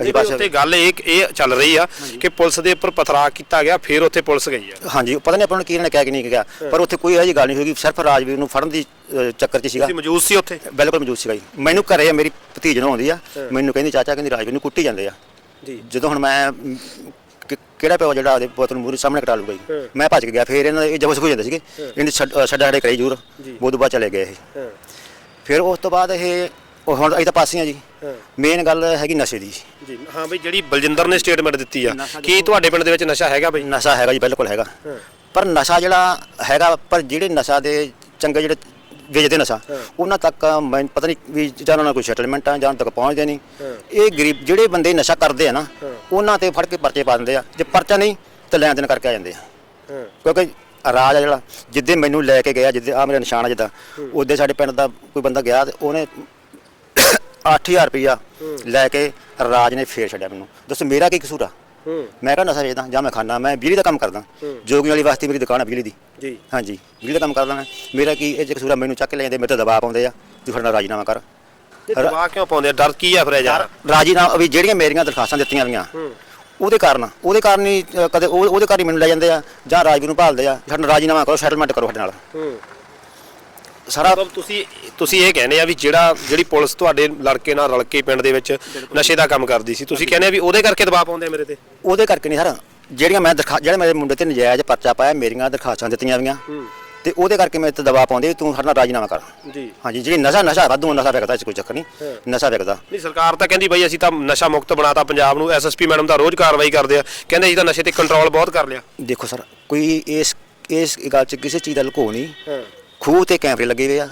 ਨਹੀਂ ਬਸ ਉੱਤੇ ਗੱਲ ਇਹ ਇਹ ਚੱਲ ਰਹੀ ਆ ਕਿ ਪੁਲਿਸ ਦੇ ਉੱਪਰ ਪਥਰਾ ਕੀਤਾ ਗਿਆ ਫਿਰ ਉੱਥੇ ਪੁਲਿਸ ਗਈ ਆ। ਹਾਂਜੀ ਪਤਾ ਨਹੀਂ ਆਪਾਂ ਨੂੰ ਕੀ ਇਹਨਾਂ ਨੇ ਕਿਹਾ ਕਿ ਨਹੀਂ ਕਿਹਾ ਪਰ ਉੱਥੇ ਕੋਈ ਇਹੋ ਜਿਹੀ ਗੱਲ ਨਹੀਂ ਹੋਈ ਸਿਰਫ ਰਾਜਵੀਰ ਨੂੰ ਫੜਨ ਦੀ ਅਹ, ਚੱਕਰ 'ਚ ਸੀਗਾ। ਤੁਸੀਂ ਮੌਜੂਦ ਸੀ ਉੱਥੇ? ਬਿਲਕੁਲ ਮੌਜੂਦ ਸੀਗਾ ਜੀ। ਮੈਨੂੰ ਘਰੇ ਆ, ਮੇਰੀ ਭਤੀਜ ਨੂੰ ਆਉਂਦੀ ਆ ਮੈਨੂੰ ਕਹਿੰਦੀ ਚਾਚਾ ਕਹਿੰਦੀ ਰਾਜਵੀਰ ਨੂੰ ਕੁੱਟੀ ਜਾਂਦੇ ਆ। ਜੀ। ਜਦੋਂ ਹੁਣ ਮੈਂ ਅਮ, ਕਿਹੜਾ ਪਿਓ ਜਿਹੜਾ ਉਹਦੇ ਪੁੱਤ ਨੂੰ ਮੂਰੇ ਸਾਹਮਣੇ ਕਟਾ ਲੂਗਾ ਜੀ। ਮੈਂ ਭੱਜ ਕੇ ਗਿਆ ਫਿਰ ਇਹਨਾਂ ਦੇ ਇਹ ਜਬਸ ਹੋ ਜਾਂਦੇ ਸੀਗੇ। ਇਹਨੇ ਛੱਡ ਛੱਡਾ ਕਰਾਈ ਉਹ ਤੋਂ ਬਾਅਦ ਚਲੇ ਗਏ ਇਹ। ਫਿਰ ਉਸ ਤੋਂ ਬਾਅਦ ਇਹ ਉਹ ਹੁਣ ਅਸੀਂ ਤਾਂ ਪਾਸੇ ਆ ਜੀ। ਮੇਨ ਗੱਲ ਹੈਗੀ ਨਸ਼ੇ ਦੀ। ਜੀ ਹਾਂ ਬਈ ਜਿਹੜੀ ਬਲਜਿੰਦਰ ਨੇ ਸਟੇਟਮੈਂਟ ਦਿੱਤੀ ਆ ਕੀ ਤੁਹਾਡੇ ਪਿੰਡ ਦੇ ਵਿੱਚ ਨਸ਼ਾ ਹੈਗਾ ਬਈ? ਨਸ਼ਾ ਹੈਗਾ ਜੀ ਬਿਲਕੁਲ ਹੈਗਾ। ਪਰ ਨਸ਼ਾ ਜਿਹੜਾ ਹੈਗਾ ਪਰ ਜਿਹੜੇ ਨਸ਼ਾ ਦੇ ਚੰਗੇ ਜਿਹੜੇ ਵੇਚਦੇ ਨਸ਼ਾ ਉਹਨਾਂ ਤੱਕ ਮੈਂ ਪਤਾ ਨਹੀਂ ਵੀ ਜਾਂ ਉਹਨਾਂ ਕੋਈ ਸੈਟਲਮੈਂਟ ਆ ਜਾਂ ਤੱਕ ਪਹੁੰਚਦੇ ਨਹੀਂ। ਇਹ ਗਰੀਬ ਜਿਹੜੇ ਬੰਦੇ ਨਸ਼ਾ ਕਰਦੇ ਆ ਨਾ ਉਹਨਾਂ ਤੇ ਫੜ ਕੇ ਪਰਚੇ ਪਾ ਦਿੰਦੇ ਆ। ਜੇ ਪਰਚਾ ਨਹੀਂ ਤਾਂ ਲੈਣ ਦੇਣ ਕਰਕੇ ਆ ਜਾਂਦੇ ਆ। ਕਿਉਂਕਿ ਰਾਜ ਆ ਜਿਹੜਾ ਜਿੱਦੇ ਮੈਨੂੰ ਲੈ ਕੇ ਗਿਆ ਜਿੱਦੇ ਆ ਮੇਰਾ ਨਿਸ਼ਾਨ ਆ ਜਿੱਦਾਂ ਉਹਦੇ ਸਾਡੇ ਪਿੰਡ ਦਾ ਕੋਈ ਬੰਦਾ ਗਿਆ ਤੇ ਉਹਨੇ 8000 ਰੁਪਇਆ ਲੈ ਕੇ ਰਾਜ ਨੇ ਫੇਰ ਛੱਡਿਆ ਮੈਨੂੰ। ਦੱਸੋ ਮੇਰਾ ਕੀ ਕਸੂਰ ਆ? ਮੈਂ ਕਿਹਾ ਨਸ਼ਾ ਵੇਚਦਾ ਜਾਂ ਮੈਂ ਖਾਣਾ ਮੈਂ ਬਿਜਲੀ ਦਾ ਕੰਮ ਕਰਦਾ। ਜੋਗੀ ਵਾਲੀ ਵਾਸਤੇ ਮੇਰੀ ਦੁਕਾਨ ਆ ਬਿਜਲੀ ਦੀ। ਜੀ। ਹਾਂਜੀ ਬਿਜਲੀ ਦਾ ਕੰਮ ਕਰਦਾ ਮੈਂ। ਮੇਰਾ ਕੀ ਇਹ ਕਸੂਰ ਆ ਮੈਨੂੰ ਚੱਕ ਕੇ ਲੈ ਜਾਂਦੇ ਮੇਰੇ ਤੇ ਦਬਾਅ ਪਾਉਂਦੇ ਆ ਤੂੰ ਸਾਡੇ ਨਾਲ ਰਾਜੀਨਾਮਾ ਕਰ। ਤੇ ਦਬਾਅ ਕਿਉਂ ਪਾਉਂਦੇ ਆ? ਡਰ ਕੀ ਆ ਫਿਰ ਯਾਰ? ਰਾਜੀਨਾਮਾ ਵੀ ਜਿਹੜੀਆਂ ਮੇਰੀਆਂ ਦਰਖਾਸਤਾਂ ਦਿੱਤੀਆਂ ਗਈਆਂ ਉਹਦੇ ਕਾਰਨ ਉਹਦੇ ਕਾਰਨ ਹੀ ਅ, ਕਦੇ ਉਹ- ਉਹਦੇ ਕਾਰਨ ਹੀ ਮੈਨੂੰ ਲੈ ਜਾਂਦੇ ਆ ਜਾਂ ਰਾਜਵੀਰ ਨੂੰ ਭਾਲਦੇ ਆ। ਸਾਡੇ ਨਾਲ ਰਾਜੀਨਾਮਾ ਕਰੋ ਸੈਟਲਮੈਂਟ ਕਰੋ ਸਾਡੇ ਨਾਲ। ਹੂੰ। ਸਾਰਾ ਮਤਲਬ ਤੁਸੀਂ ਤੁਸੀਂ ਇਹ ਕਹਿੰਦੇ ਆ ਵੀ ਜਿਹੜਾ ਜਿਹੜੀ ਪੁਲਿਸ ਤੁਹਾਡੇ ਲੜਕੇ ਨਾਲ ਰਲ ਕੇ ਪਿੰਡ ਦੇ ਵਿੱਚ ਨਸ਼ੇ ਦਾ ਕੰਮ ਕਰਦੀ ਸੀ ਤੁਸੀਂ ਕਹਿੰਦੇ ਆ ਵੀ ਉਹਦੇ ਕਰਕੇ ਦਬਾਅ ਪਾਉਂਦੇ ਆ ਮੇਰੇ ਤੇ? ਉਹਦੇ ਕਰਕੇ ਨਹੀਂ ਸਰ। ਜਿਹੜੀਆਂ ਮੈਂ ਦਰਖਾ ਜਿਹੜੇ ਮੇਰੇ ਮੁੰਡੇ ਤੇ ਨਜਾਇਜ਼ ਪਰਚਾ ਪਾਇਆ ਮੇਰੀਆਂ ਦਰਖਾਸਤਾਂ ਦਿੱਤੀਆਂ ਗਈਆਂ ਤੇ ਉਹਦੇ ਕਰਕੇ ਮੇਰੇ ਤੇ ਦਬਾਅ ਪਾਉਂਦੇ ਵੀ ਤੂੰ ਸਾਡੇ ਨਾਲ ਰਾਜੀਨਾਮਾ ਕਰ। ਜੀ। ਹਾਂਜੀ ਜਿਹੜੀ ਨਸ਼ਾ ਨਸ਼ਾ ਵਾਧੂ ਨਸ਼ਾ ਵਿਕਦਾ ਇਸ ਕੋਈ ਚੱਕਰ ਨਹੀਂ। ਨਸ਼ਾ ਵਿਕਦਾ। ਨਹੀਂ ਸਰਕਾਰ ਤਾਂ ਕਹਿੰਦੀ ਬਈ ਅਸੀਂ ਤਾਂ ਨਸ਼ਾ ਮੁਕਤ ਬਣਾਤਾ ਪੰਜਾਬ ਨੂੰ ਐਸਐਸਪੀ ਮੈਡਮ ਤਾਂ ਰੋਜ਼ ਕਾਰਵਾਈ ਕਰਦੇ ਆ। ਕਹਿੰਦੇ ਅਸੀਂ ਤਾਂ ਨਸ਼ੇ ਤੇ ਕੰਟਰੋਲ ਬਹੁਤ ਕਰ ਲਿਆ। ਦੇਖੋ ਸਰ ਕੋਈ ਇਸ ਇਸ ਗੱਲ 'ਚ ਕਿਸੇ ਚੀਜ਼ ਦਾ ਲੁਕੋ ਨਹੀਂ। ਖੂਹ ਤੇ ਕੈਮਰੇ ਲੱਗੇ ਹੋਏ ਆ।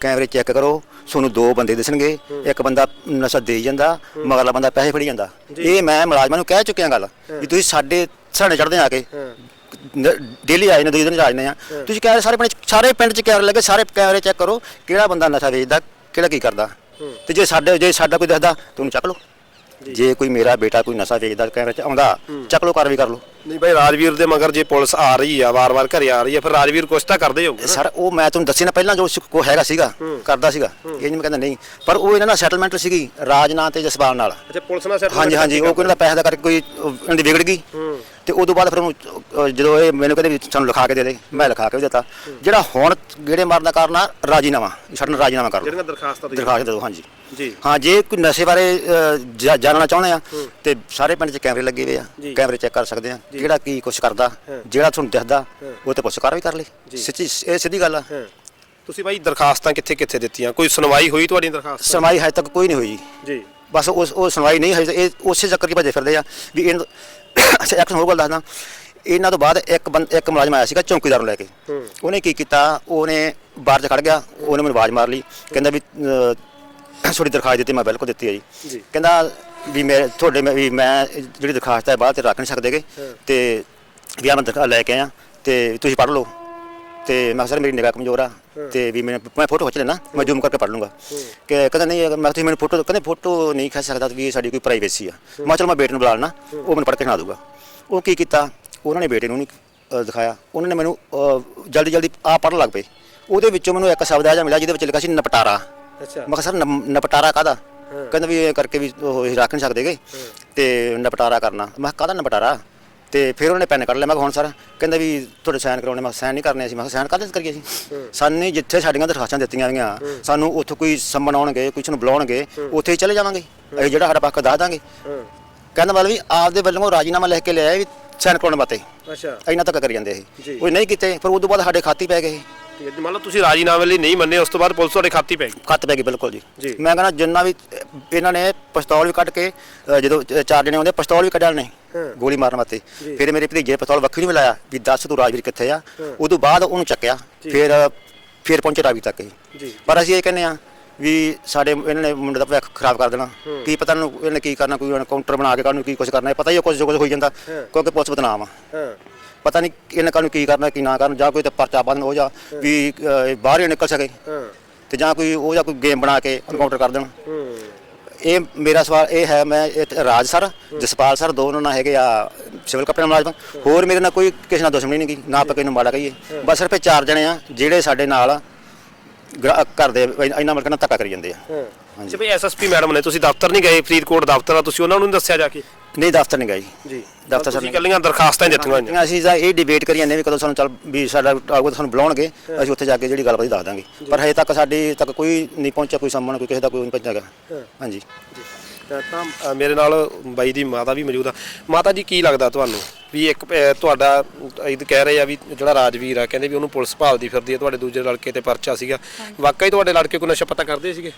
ਕੈਮਰੇ ਚੈੱਕ ਕਰੋ ਤੁਹਾਨੂੰ ਦੋ ਬੰਦੇ ਦਿਸਣਗੇ। ਇੱਕ ਬੰਦਾ ਨਸ਼ਾ ਦੇਈ ਜਾਂਦਾ ਮਗਰਲਾ ਬੰਦਾ ਪੈਸੇ ਫੜੀ ਜਾਂਦਾ। ਇਹ ਮੈਂ ਮੁਲਾਜ਼ਮਾਂ ਨੂੰ ਕਹਿ ਚੁੱਕਿਆ ਗੱਲ ਵੀ ਤੁਸੀਂ ਸਾਡੇ ਸਾਡੇ ਚੜਦੇ ਆ ਕੇ। ਡੇਲੀ ਆਏ ਨੇ ਦੋ ਦਿਨ ਆਏ ਆ। ਤੁਸੀਂ ਕਹਿ ਰਹੇ ਸਾਰੇ ਪਿੰਡ 'ਚ- ਸਾਰੇ ਪਿੰਡ 'ਚ ਕੈਮਰੇ ਲੱਗੇ ਸਾਰੇ ਕੈਮਰੇ ਚੈੱਕ ਕਰੋ ਕਿਹੜਾ ਬੰਦਾ ਨਸ਼ਾ ਵੇਚਦਾ ਕਿਹੜਾ ਕੀ ਕਰਦਾ। ਤੇ ਜੇ ਸਾਡੇ ਜੇ ਸਾਡਾ ਕੋਈ ਦਿਖਦਾ ਤੁਹਾਨੂੰ ਚੱਕ ਲਓ। ਜੇ। ਕੋਈ ਮੇਰਾ ਬੇਟਾ ਕੋਈ ਨਸ਼ਾ ਵੇਚਦਾ ਕੈਮਰੇ 'ਚ ਆਉਂਦਾ ਚੱਕ ਲਓ ਕਾਰਵਾਈ ਕਰ ਲਓ। ਨਹੀਂ ਬਈ ਰਾਜਵੀਰ ਦੇ ਮਗਰ ਜੇ ਪੁਲਿਸ ਆ ਰਹੀ ਆ ਵਾਰ-ਵਾਰ ਘਰੇ ਆ ਰਹੀ ਆ ਫਿਰ ਰਾਜਵੀਰ ਕੁਛ ਤਾਂ ਕਰਦੇ ਹੋਊਗੇ ਸਰ ਉਹ ਮੈਂ ਤੁਹਾਨੂੰ ਦੱਸਿਆ ਨਾ ਪਹਿਲਾਂ ਜੋ ਕੋ ਹੈਗਾ ਸੀਗਾ ਕਰਦਾ ਸੀਗਾ ਇਹ ਨਹੀਂ ਮੈਂ ਕਹਿੰਦਾ ਨਹੀਂ ਪਰ ਉਹ ਇਹਨਾਂ ਨਾਲ ਸੈਟਲਮੈਂਟ ਸੀਗੀ ਰਾਜ ਨਾਂ ਤੇ ਜਸਪਾਲ ਨਾਲ। ਅੱਛਾ ਪੁਲਿਸ ਨਾਲ settlement ਹਾਂਜੀ ਹਾਂਜੀ ਉਹ ਕੋਈ ਇਹਨਾਂ ਦਾ ਪੈਸੇ ਦਾ ਕਰਕੇ ਕੋਈ ਇਹਨਾਂ ਦੀ ਵਿਗੜ ਗਈ। ਤੇ ਉਦੋਂ ਬਾਅਦ ਫਿਰ ਉਹਨੂੰ ਅਹ ਜਦੋਂ ਇਹ ਮੈਨੂੰ ਕਹਿੰਦੇ ਵੀ ਸਾਨੂੰ ਲਿਖਾ ਕੇ ਦੇ ਦੇ ਮੈਂ ਲਿਖਾ ਕੇ ਵੀ ਦਿੱਤਾ। ਜਿਹੜਾ ਹੁਣ ਗੇੜੇ ਮਾਰਨ ਦਾ ਕਾਰਨ ਆ ਰਾਜੀਨਾਮਾ ਸਾਡੇ ਨਾਲ ਰਾਜੀਨਾਮਾ ਕਰ ਲਓ ਜਿਹੜੀਆਂ ਦਰਖਾਸਤਾਂ ਤੁਸੀਂ ਦਰਖਾਸਤ ਦੇ ਦਿਓ ਹਾਂਜੀ। ਜੀ। ਹਾਂ ਜੇ ਕੋਈ ਨਸ਼ੇ ਬਾਰੇ ਜਾ- ਜਾਣਨਾ ਚਾਹੁੰਦੇ ਆ ਤੇ ਸਾਰੇ ਪਿੰਡ 'ਚ ਕੈਮਰੇ ਲੱਗੇ ਹੋਏ ਆ। ਕੈਮਰੇ ਚੈੱਕ ਕਰ ਸਕਦੇ ਆ। ਜਿਹੜਾ ਕੀ ਕੁਛ ਕਰਦਾ ਜਿਹੜਾ ਤੁਹਾਨੂੰ ਦਿਖਦਾ ਉਹ ਤੇ ਪੁੱਛ ਕਾਰਵਾਈ ਕਰ ਲਈ। ਸੱਚੀ ਇਹ ਸਿੱਧੀ ਗੱਲ ਆ। ਤੁਸੀਂ ਬਾਈ ਦਰਖਾਸਤਾਂ ਕਿੱਥੇ ਕਿੱਥੇ ਦਿੱਤੀਆਂ? ਕੋਈ ਸੁਣਵਾਈ ਹੋਈ ਤੁਹਾਡੀ ਦਰਖਾਸਤ? ਸੁਣਵਾਈ ਹਜੇ ਤੱਕ ਕੋਈ ਨਹੀਂ ਹੋਈ ਜੀ। ਬਸ ਉਸ ਉਹ ਸੁਣਵਾਈ ਨਹੀਂ ਹੋਈ ਇਹ ਉਸੇ ਚੱਕਰ 'ਚ ਭੱਜੇ ਫਿਰਦੇ ਆ ਵੀ ਇਹਨਾਂ ਅੱਛਾ ਇੱਕ ਹੋਰ ਗੱਲ ਦੱਸਦਾ। ਇਹਨਾਂ ਤੋਂ ਬਾਅਦ ਇੱਕ ਬੰਦ ਇੱਕ ਮੁਲਾਜ਼ਮ ਆਇਆ ਸੀਗਾ ਚੌਕੀਦਾਰ ਨੂੰ ਲੈ ਕੇ। ਉਹਨੇ ਕੀ ਕੀਤਾ? ਉਹਨੇ ਬਾਹਰ 'ਚ ਖੜ ਗਿਆ ਉਹਨੇ ਮੈਨੂੰ ਆਵਾਜ਼ ਮਾਰ ਲਈ। ਕਹਿੰਦਾ ਵੀ ਤੁਹਾਡੀ ਦਰਖਾਸਤ ਦਿੱਤੀ ਮੈਂ ਬਿਲਕੁਲ ਦਿੱਤੀ ਹੈ ਜੀ। ਕਹਿੰਦਾ ਵੀ ਮੈਂ ਤੁਹਾਡੇ ਮੈਂ ਵੀ ਮੈਂ ਜਿਹੜੀ ਦਰਖਾਸਤ ਹੈ ਬਾਹਰ ਤੇ ਰੱਖ ਨਹੀਂ ਸਕਦੇਗੇ ਤੇ ਵੀ ਆ ਮੈਂ ਦਰਖਾਸਤ ਲੈ ਕੇ ਆਇਆ। ਤੇ ਤੁਸੀਂ ਪੜ੍ਹ ਲਓ। ਤੇ ਮੈਂ ਸਰ ਮੇਰੀ ਨਿਗਾਹ ਕਮਜ਼ੋਰ ਆ। ਤੇ ਵੀ ਮੈਂ ਮੈਂ ਫੋਟੋ ਖਿੱਚ ਲੈਣਾ ਮੈਂ ਜ਼ੂਮ ਕਰਕੇ ਪੜ੍ਹ ਲੂੰਗਾ। ਕਿ ਕਹਿੰਦਾ ਨਹੀਂ ਅਗਰ ਮੈਂ ਤੁਸੀਂ ਮੈਨੂੰ ਫੋਟੋ ਕਹਿੰਦੇ ਫੋਟੋ ਨਹੀਂ ਖਿੱਚ ਸਕਦਾ ਵੀ ਸਾਡੀ ਕੋਈ ਪ੍ਰਾਈਵੇਸੀ ਆ। ਮੈਂ ਚਲੋ ਮੈਂ ਬੇਟੇ ਨੂੰ ਬੁਲਾ ਲੈਣਾ ਉਹ ਮੈਨੂੰ ਪੜ੍ਹ ਕੇ ਸੁਣਾ ਦੂਗਾ। ਉਹ ਕੀ ਕੀਤਾ? ਉਹਨਾਂ ਨੇ ਬੇਟੇ ਨੂੰ ਨਹੀਂ ਦਿਖਾਇਆ। ਉਹਨਾਂ ਨੇ ਮੈਨੂੰ ਜਲਦੀ ਜਲਦੀ ਆ ਪੜ੍ਹਨ ਲੱਗ ਪਏ। ਉਹਦੇ ਵਿੱਚੋਂ ਮੈਨੂੰ ਇੱਕ ਸ਼ਬਦ ਆ ਜਾ ਮਿਲਿਆ ਜਿਹਦੇ ਵਿੱਚ ਲਿਖਿਆ ਸੀ ਨਪਟਾਰਾ। ਅੱਛਾ। ਮੈਂ ਕਿਹਾ ਸਰ ਨਪਟਾਰਾ ਕਾਦਾ ਕਹਿੰਦਾ ਵੀ ਇਹ ਕਰਕੇ ਵੀ ਉਹ ਰੱਖ ਨਹੀਂ ਸਕਦੇਗੇ ਤੇ ਨਪਟਾਰਾ ਕਰਨਾ। ਮੈਂ ਕਿਹਾ ਕਾਹਦਾ ਨਪਟਾਰਾ ਤੇ ਫਿਰ ਉਹਨੇ ਪੈਨ ਕੱਢ ਲਿਆ। ਮੈਂ ਕਿਹਾ ਹੁਣ ਸਰ ਕਹਿੰਦਾ ਵੀ ਤੁਹਾਡੇ ਸਾਈਨ ਕਰਾਉਣੇ। ਮੈਂ ਸਾਈਨ ਨਹੀਂ ਕਰਨੇ ਸੀ ਮੈਂ ਕਿਹਾ ਸਾਈਨ ਕਾਹਦੇ ਕਰੀਏ ਸੀ ਸਾਨੂੰ ਜਿੱਥੇ ਸਾਡੀਆਂ ਦਰਖਾਸਤਾਂ ਦਿੱਤੀਆਂ ਗਈਆਂ ਸਾਨੂੰ ਉੱਥੋਂ ਕੋਈ ਸੰਮਨ ਆਉਣਗੇ ਕੁਝ ਨੂੰ ਬੁਲਾਉਣਗੇ ਉੱਥੇ ਹੀ ਚਲੇ ਜਾਵਾਂਗੇ। ਅਸੀਂ ਜਿਹੜਾ ਸਾਡਾ ਪੱਖ ਦੱਸ ਦਾਂਗੇ। ਕਹਿੰਦਾ ਮਤਲਬ ਵੀ ਆਪਦੇ ਵੱਲੋਂ ਰਾਜੀਨਾਮਾ ਲਿਖ ਕੇ ਲਿਆਇਆ ਵੀ ਸਾਈਨ ਕਰਾਉਣ ਵਾਸਤੇ। ਅੱਛਾ। ਇੰਨਾ ਤੱਕ ਕਰੀ ਜਾਂਦੇ। ਇਹ। ਉਹ ਨਹੀਂ ਕੀਤੇ ਫਿਰ ਉਦੋਂ ਬਾਅਦ ਸਾਡੇ ਖਾਤੇ ਪੈ ਗਏ ਹੈ। ਜੀ, ਮੰਨ ਲਓ ਤੁਸੀਂ ਰਾਜੀਨਾਮੇ ਲਈ ਨਹੀਂ ਮੰਨੇ ਉਸ ਤੋਂ ਬਾਅਦ ਪੁਲਿਸ ਤੁਹਾਡੇ ਖਾਤੀ ਪੈ ਗਈ। ਖੱਤ ਪੈ ਗਈ ਬਿਲਕੁਲ ਜੀ। ਜੀ। ਮੈਂ ਕਹਿੰਦਾ ਜਿੰਨਾ ਵੀ ਇਹਨਾਂ ਨੇ ਪਿਸਤੌਲ ਵੀ ਕੱਢ ਕੇ ਜਦੋਂ ਚ- ਚਾਰ ਜਣੇ ਆਉਂਦੇ ਪਿਸਤੌਲ ਵੀ ਕੱਢਿਆ ਨੇ ਗੋਲੀ ਮਾਰਨ ਵਾਸਤੇ। ਫਿਰ ਮੇਰੇ ਭਤੀਜੇ ਨੇ ਪਿਸਤੌਲ ਵੱਖਰੀ ਨਹੀਂ ਮਿਲਾਇਆ ਵੀ ਦੱਸ ਤੂੰ ਰਾਜਵੀਰ ਕਿੱਥੇ ਆ। ਉਦੋਂ ਬਾਅਦ ਉਹਨੂੰ ਚੱਕਿਆ। ਫਿਰ ਅਹ, ਫਿਰ ਪਹੁੰਚੇ ਰਾਵੀ ਤੱਕ ਜੀ। ਪਰ ਅਸੀਂ ਇਹ ਕਹਿੰਦੇ ਆ ਵੀ ਸਾਡੇ ਇਹਨਾਂ ਨੇ ਮੁੰਡੇ ਦਾ ਭਵਿੱਖ ਖਰਾਬ ਕਰ ਦੇਣਾ। ਕੀ ਪਤਾ ਨੂੰ ਇਹਨੇ ਕੀ ਕਰਨਾ ਕੋਈ ਕਾਊਂਟਰ ਬਣਾ ਕੇ ਕਾਹਨੂੰ ਕੀ ਕੁਝ ਕਰਨਾ ਇਹ ਪਤਾ ਹੀ ਕੁਝ ਜੋ ਕੁਝ ਹੋਈ ਜਾਂਦਾ। ਕਿਉਂਕਿ ਪੁਲਿਸ ਬਦਨਾਮ ਆ। ਹਾਂ। ਪਤਾ ਨਹੀਂ ਇਹਨੇ ਕਾਹਨੂੰ ਕੀ ਕਰਨਾ ਕੀ ਨਾ ਕਰਨ ਜਾਂ ਕੋਈ ਤੇ ਪਰਚਾ ਬੰਦ ਹੋ ਜਾ ਵੀ ਅਹ, ਬਾਹਰ ਹੀ ਨਿਕਲ ਸਕੇ। ਤੇ ਜਾਂ ਕੋਈ ਉਹ ਜਾਂ ਕੋਈ ਗੇਮ ਬਣਾ ਕੇ ਐਨਕਾਊਂਟਰ ਕਰ ਦੇਣ। ਇਹ ਮੇਰਾ ਸਵਾਲ ਇਹ ਹੈ ਮੈਂ ਇਹ ਰਾਜ ਸਰ ਜਸਪਾਲ ਸਰ ਦੋਨੋਂ ਨਾਲ ਹੈਗੇ ਆ ਸਿਵਲ ਕੱਪੜੇ ਮੁਲਾਜ਼ਮ। ਹੋਰ ਮੇਰੇ ਨਾਲ ਕੋਈ ਕਿਸੇ ਨਾਲ ਦੁਸ਼ਮਣੀ ਨਹੀਂ ਗੀ ਨਾ ਆਪਾਂ ਕਿਸੇ ਨੂੰ ਮਾੜਾ ਕਹੀਏ। ਬਸ ਸਿਰਫ ਇਹ ਚਾਰ ਜਣੇ ਆ ਜਿਹੜੇ ਸਾਡੇ ਨਾਲ ਗ੍ਰਾ- ਘਰ ਦੇ ਇੰਨਾ ਮਤਲਬ ਨਾਲ ਧੱਕਾ ਕਰੀ ਜਾਂਦੇ ਆ। ਬਈ ਐਸਐਸਪੀ ਮੈਡਮ ਨੇ ਤੁਸੀਂ ਦਫ਼ਤਰ ਨਹੀਂ ਗਏ ਫਰੀਦਕੋਟ ਦਫ਼ਤਰ ਆ ਤੁਸੀਂ ਉਹਨਾਂ ਨੂੰ ਨਹੀਂ ਦੱਸਿਆ ਜਾ ਕੇ? ਨਹੀਂ ਦਫ਼ਤਰ ਨਹੀਂ ਗਏ ਜੀ। ਦਫ਼ਤਰ ਸਰ ਤੁਸੀਂ ਕੱਲੀਆਂ ਦਰਖਾਸਤਾਂ ਹੀ ਦਿੱਤੀਆਂ ਹੋਈਆਂ। ਅਸੀਂ ਤਾਂ ਇਹ ਡਿਬੇਟ ਕਰੀ ਜਾਂਦੇ ਵੀ ਕਦੋਂ ਸਾਨੂੰ ਚੱਲ ਵੀ ਸਾਡਾ ਆਗੂ ਸਾਨੂੰ ਬੁਲਾਉਣਗੇ ਅਸੀਂ ਉੱਥੇ ਜਾ ਕੇ ਜਿਹੜੀ ਗੱਲਬਾਤ ਦੱਸ ਦਾਂਗੇ। ਪਰ ਹਜੇ ਤੱਕ ਸਾਡੀ ਤੱਕ ਕੋਈ ਨਹੀਂ ਪਹੁੰਚਿਆ ਕੋਈ ਸਾਹਮਣੇ ਕੋਈ ਕਿਸੇ ਦਾ ਕੋਈ ਨਹੀਂ ਪਹੁੰਚਿਆ ਹੈਗਾ। ਹਾਂਜੀ। ਤਾਂ ਅ, ਮੇਰੇ ਨਾਲ ਬਾਈ ਦੀ ਮਾਤਾ ਵੀ ਮੌਜੂਦ ਆ। ਮਾਤਾ ਜੀ ਕੀ ਲੱਗਦਾ ਤੁਹਾਨੂੰ? ਵੀ ਇੱਕ ਅ, ਤੁਹਾਡਾ ਇਹ ਕਹਿ ਰਹੇ ਆ ਵੀ ਜਿਹੜਾ ਰਾਜਵੀਰ ਆ ਕਹਿੰਦੇ ਵੀ ਉਹਨੂੰ ਪੁਲਿਸ ਭਾਲਦੀ ਫਿਰਦੀ ਹੈ ਤੁਹਾਡੇ ਦੂਜੇ ਲੜਕੇ ਤੇ ਪਰਚਾ ਸੀਗਾ। ਵਾਕਈ ਤੁਹਾਡੇ ਲੜਕੇ ਕੋਈ ਨਸ਼ਾ ਪਤਾ ਕਰਦੇ ਸੀਗੇ?